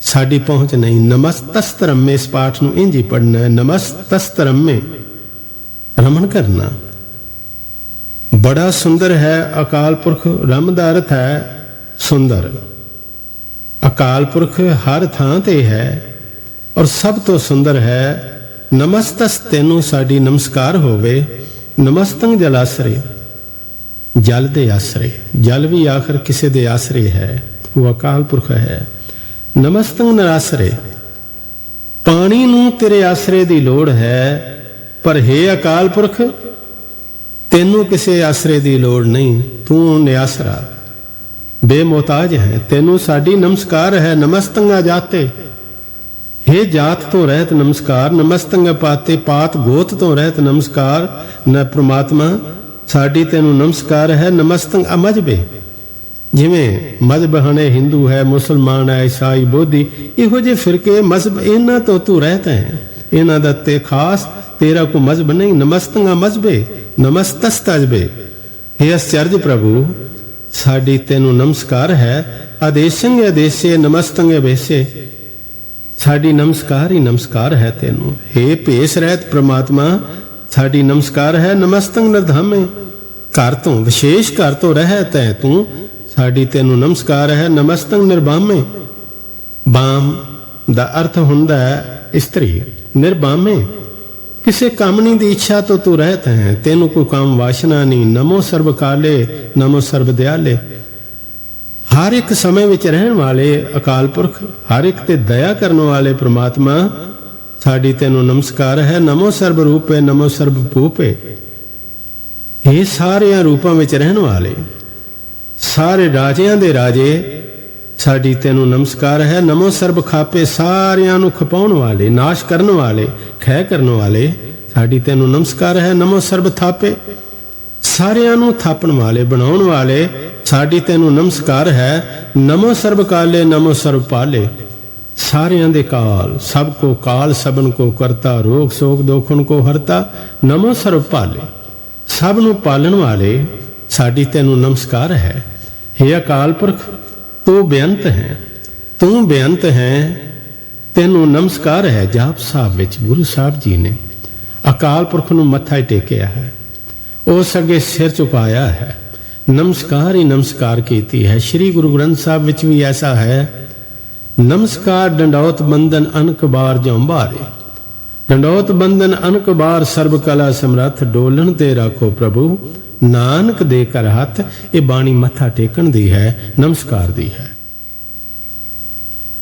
ਸਾਡੀ ਪਹੁੰਚ ਨਹੀਂ। ਨਮਸਤਸਤਰਮੇ, ਇਸ ਪਾਠ ਨੂੰ ਇੰਜ ਹੀ ਪੜਨਾ ਹੈ। ਨਮਸਤਸਤਰਮੇ। ਰਮਨ ਕਰਨਾ। ਬੜਾ ਸੁੰਦਰ ਹੈ, ਅਕਾਲ ਪੁਰਖ ਰਮ ਦਾ ਅਰਥ ਹੈ ਸੁੰਦਰ। ਅਕਾਲ ਪੁਰਖ ਹਰ ਥਾਂ ਤੇ ਹੈ ਔਰ ਸਭ ਤੋਂ ਸੁੰਦਰ ਹੈ ਨਮਸਤਸ ਤੈਨੂੰ ਸਾਡੀ ਨਮਸਕਾਰ ਹੋਵੇ। ਨਮਸਤੰ ਜਲਾਸਰੇ ਜਲ ਦੇ ਆਸਰੇ। ਜਲ ਵੀ ਆਖਰ ਕਿਸੇ ਦੇ ਆਸਰੇ ਹੈ, ਉਹ ਅਕਾਲ ਪੁਰਖ ਹੈ। ਨਮਸਤੰ ਨਰਾਸਰੇ, ਪਾਣੀ ਨੂੰ ਤੇਰੇ ਆਸਰੇ ਦੀ ਲੋੜ ਹੈ, ਪਰ ਹੈ ਅਕਾਲ ਪੁਰਖ, ਤੈਨੂੰ ਕਿਸੇ ਆਸਰੇ ਦੀ ਲੋੜ ਨਹੀਂ, ਤੂੰ ਨਿਆਸਰਾ। ਬੇਮੋਤਾਜ ਹੈ, ਤੈਨੂੰ ਸਾਡੀ ਨਮਸਕਾਰ ਹੈ ਨਮਸਤੰਗਾ ਜਾਤੇ हे ਜਾਤ ਤੋਂ ਰਹਿਤ ਨਮਸਕਾਰ, ਨਮਸਤੰਗ ਪਾਤੇ ਪਾਤ ਗੋਤ ਤੋਂ ਰਹਿਤ ਨਮਸਕਾਰ, ਨ ਪ੍ਰਮਾਤਮਾ, ਸਾਡੀ ਤੈਨੂੰ ਨਮਸਕਾਰ ਹੈ, ਨਮਸਤੰਗ ਅਮਜਬੇ ਜਿਵੇਂ ਮਜ਼ਹਬ ਹਣੇ ਹਿੰਦੂ ਹੈ, ਮੁਸਲਮਾਨ ਹੈ, ਈਸਾਈ ਬੋਧੀ, ਇਹੋ ਜਿਹੇ ਫਿਰਕੇ ਮਜ਼ਹਬ ਇਹਨਾਂ ਤੋਂ ਤੂੰ ਰਹਿਤ ਹੈ। ਇਹਨਾਂ ਦਾ ਤੇ ਖਾਸ ਤੇਰਾ ਕੋ ਮਜ਼ਹਬ ਨਹੀਂ, ਨਮਸਤੰਗ ਮਜ਼ਬੇ ਨਮਸਤਸ ਤਜਬੇ हे ਅਸਚਰਜ ਪ੍ਰਭੂ, ਸਾਡੀ ਤੈਨੂੰ ਨਮਸਕਾਰ ਹੈ ਆਦੇਸ਼ੰ ਆਦੇਸ਼ੇ, ਨਮਸਤੰਗ ਬੇਸੇ ਸਾਡੀ ਨਮਸਕਾਰ ਹੀ ਨਮਸਕਾਰ ਹੈ ਤੈਨੂੰ। हे ਭੇਸ ਰਹਿਤ ਪ੍ਰਮਾਤਮਾ, ਸਾਡੀ ਨਮਸਕਾਰ ਹੈ ਨਮਸਤੰ ਨਿਰਧਾਮੇ। ਘਰ ਤੋਂ ਵਿਸ਼ੇਸ਼ ਘਰ ਤੋਂ ਰਹਿਤ ਹੈ ਤੂੰ, ਸਾਡੀ ਤੈਨੂੰ ਨਮਸਕਾਰ ਹੈ ਨਮਸਤੰ ਨਿਰਬਾਮੇ। ਬਾਮ ਦਾ ਅਰਥ ਹੁੰਦਾ ਹੈ ਇਸਤਰੀ ਨਿਰਭਾਮੇ ਕਿਸੇ ਕਾਮਣੀ ਦੀ ਇੱਛਾ ਤੋਂ ਤੂੰ ਰਹਿਤ ਹੈ ਤੈਨੂੰ ਕੋਈ ਕਾਮ ਵਾਸ਼ਨਾ ਨਹੀਂ ਨਮੋ ਸਰਬ ਕਾਲੇ, ਨਮੋ ਸਰਬ ਦਿਆਲੇ। ਹਰ ਇੱਕ ਸਮੇਂ ਵਿੱਚ ਰਹਿਣ ਵਾਲੇ ਅਕਾਲ ਪੁਰਖ, ਹਰ ਇੱਕ ਤੇ ਦਇਆ ਕਰਨ ਵਾਲੇ ਪ੍ਰਮਾਤਮਾ, ਸਾਡੀ ਤੈਨੂੰ ਨਮਸਕਾਰ ਹੈ। ਨਮੋ ਸਰਬ ਰੂਪੇ, ਨਮੋ ਸਰਬ ਭੂਪੇ। ਇਹ ਸਾਰਿਆਂ ਰੂਪਾਂ ਵਿੱਚ ਰਹਿਣ ਵਾਲੇ, ਸਾਰੇ ਰਾਜਿਆਂ ਦੇ ਰਾਜੇ, ਸਾਡੀ ਤੈਨੂੰ ਨਮਸਕਾਰ ਹੈ। ਨਮੋ ਸਰਬ ਖਾਪੇ, ਸਾਰਿਆਂ ਨੂੰ ਖਪਾਉਣ ਵਾਲੇ, ਨਾਸ਼ ਕਰਨ ਵਾਲੇ ਖੈ ਕਰਨ ਵਾਲੇ, ਸਾਡੀ ਤੈਨੂੰ ਨਮਸਕਾਰ ਹੈ। ਨਮੋ ਸਰਬ ਥਾਪੇ, ਸਾਰਿਆਂ ਨੂੰ ਥਾਪਣ ਵਾਲੇ, ਬਣਾਉਣ ਵਾਲੇ ਸਾਡੀ ਤੈਨੂੰ ਨਮਸਕਾਰ ਹੈ। ਨਮੋ ਸਰਬ ਕਾਲੇ, ਨਮੋ ਸਰਬ ਪਾਲੇ। ਸਾਰਿਆਂ ਦੇ ਕਾਲ, ਸਭ ਕੋ ਕਾਲ, ਸਭਨ ਕੋ ਕਰਤਾ, ਰੋਗ, ਸੋਗ, ਦੋਖਨ ਕੋ ਹਰਤਾ, ਨਮੋ ਸਰਬ ਪਾਲੇ। ਸਭ ਨੂੰ ਪਾਲਣ ਵਾਲੇ, ਸਾਡੀ ਤੈਨੂੰ ਨਮਸਕਾਰ ਹੈ। हे ਅਕਾਲ ਪੁਰਖ, ਤੂੰ ਬੇਅੰਤ ਹੈ। ਤੂੰ ਬੇਅੰਤ ਹੈ। ਤੈਨੂੰ ਨਮਸਕਾਰ ਹੈ ਜਾਪ ਸਾਹਿਬ ਵਿੱਚ, ਗੁਰੂ ਸਾਹਿਬ ਜੀ ਨੇ। ਅਕਾਲ ਪੁਰਖ ਨੂੰ ਮੱਥਾ ਟੇਕਿਆ ਹੈ। ਉਸ ਅੱਗੇ ਸਿਰ ਝੁਕਾਇਆ ਹੈ। ਨਮਸਕਾਰ ਹੀ ਨਮਸਕਾਰ ਕੀਤੀ ਹੈ। ਸ੍ਰੀ ਗੁਰੂ ਗ੍ਰੰਥ ਸਾਹਿਬ ਵਿੱਚ ਵੀ ਐਸਾ ਹੈ, ਨਮਸਕਾਰ ਡੰਡੌਤ ਬੰਧਨ ਅਨਕ ਬਾਰ ਜੰਬਾਰੇ ਡੰਡੌਤ ਬੰਧਨ ਅਨਕਬਾਰ ਸਰਬ ਕਲਾ ਸਮਰੱਥ ਡੋਲਣ ਤੇ ਰੱਖੋ ਪ੍ਰਭੂ, ਨਾਨਕ ਦੇ ਕਰ ਹੱਥ, ਇਹ ਬਾਣੀ ਮੱਥਾ ਟੇਕਣ ਦੀ ਹੈ, ਨਮਸਕਾਰ ਦੀ ਹੈ।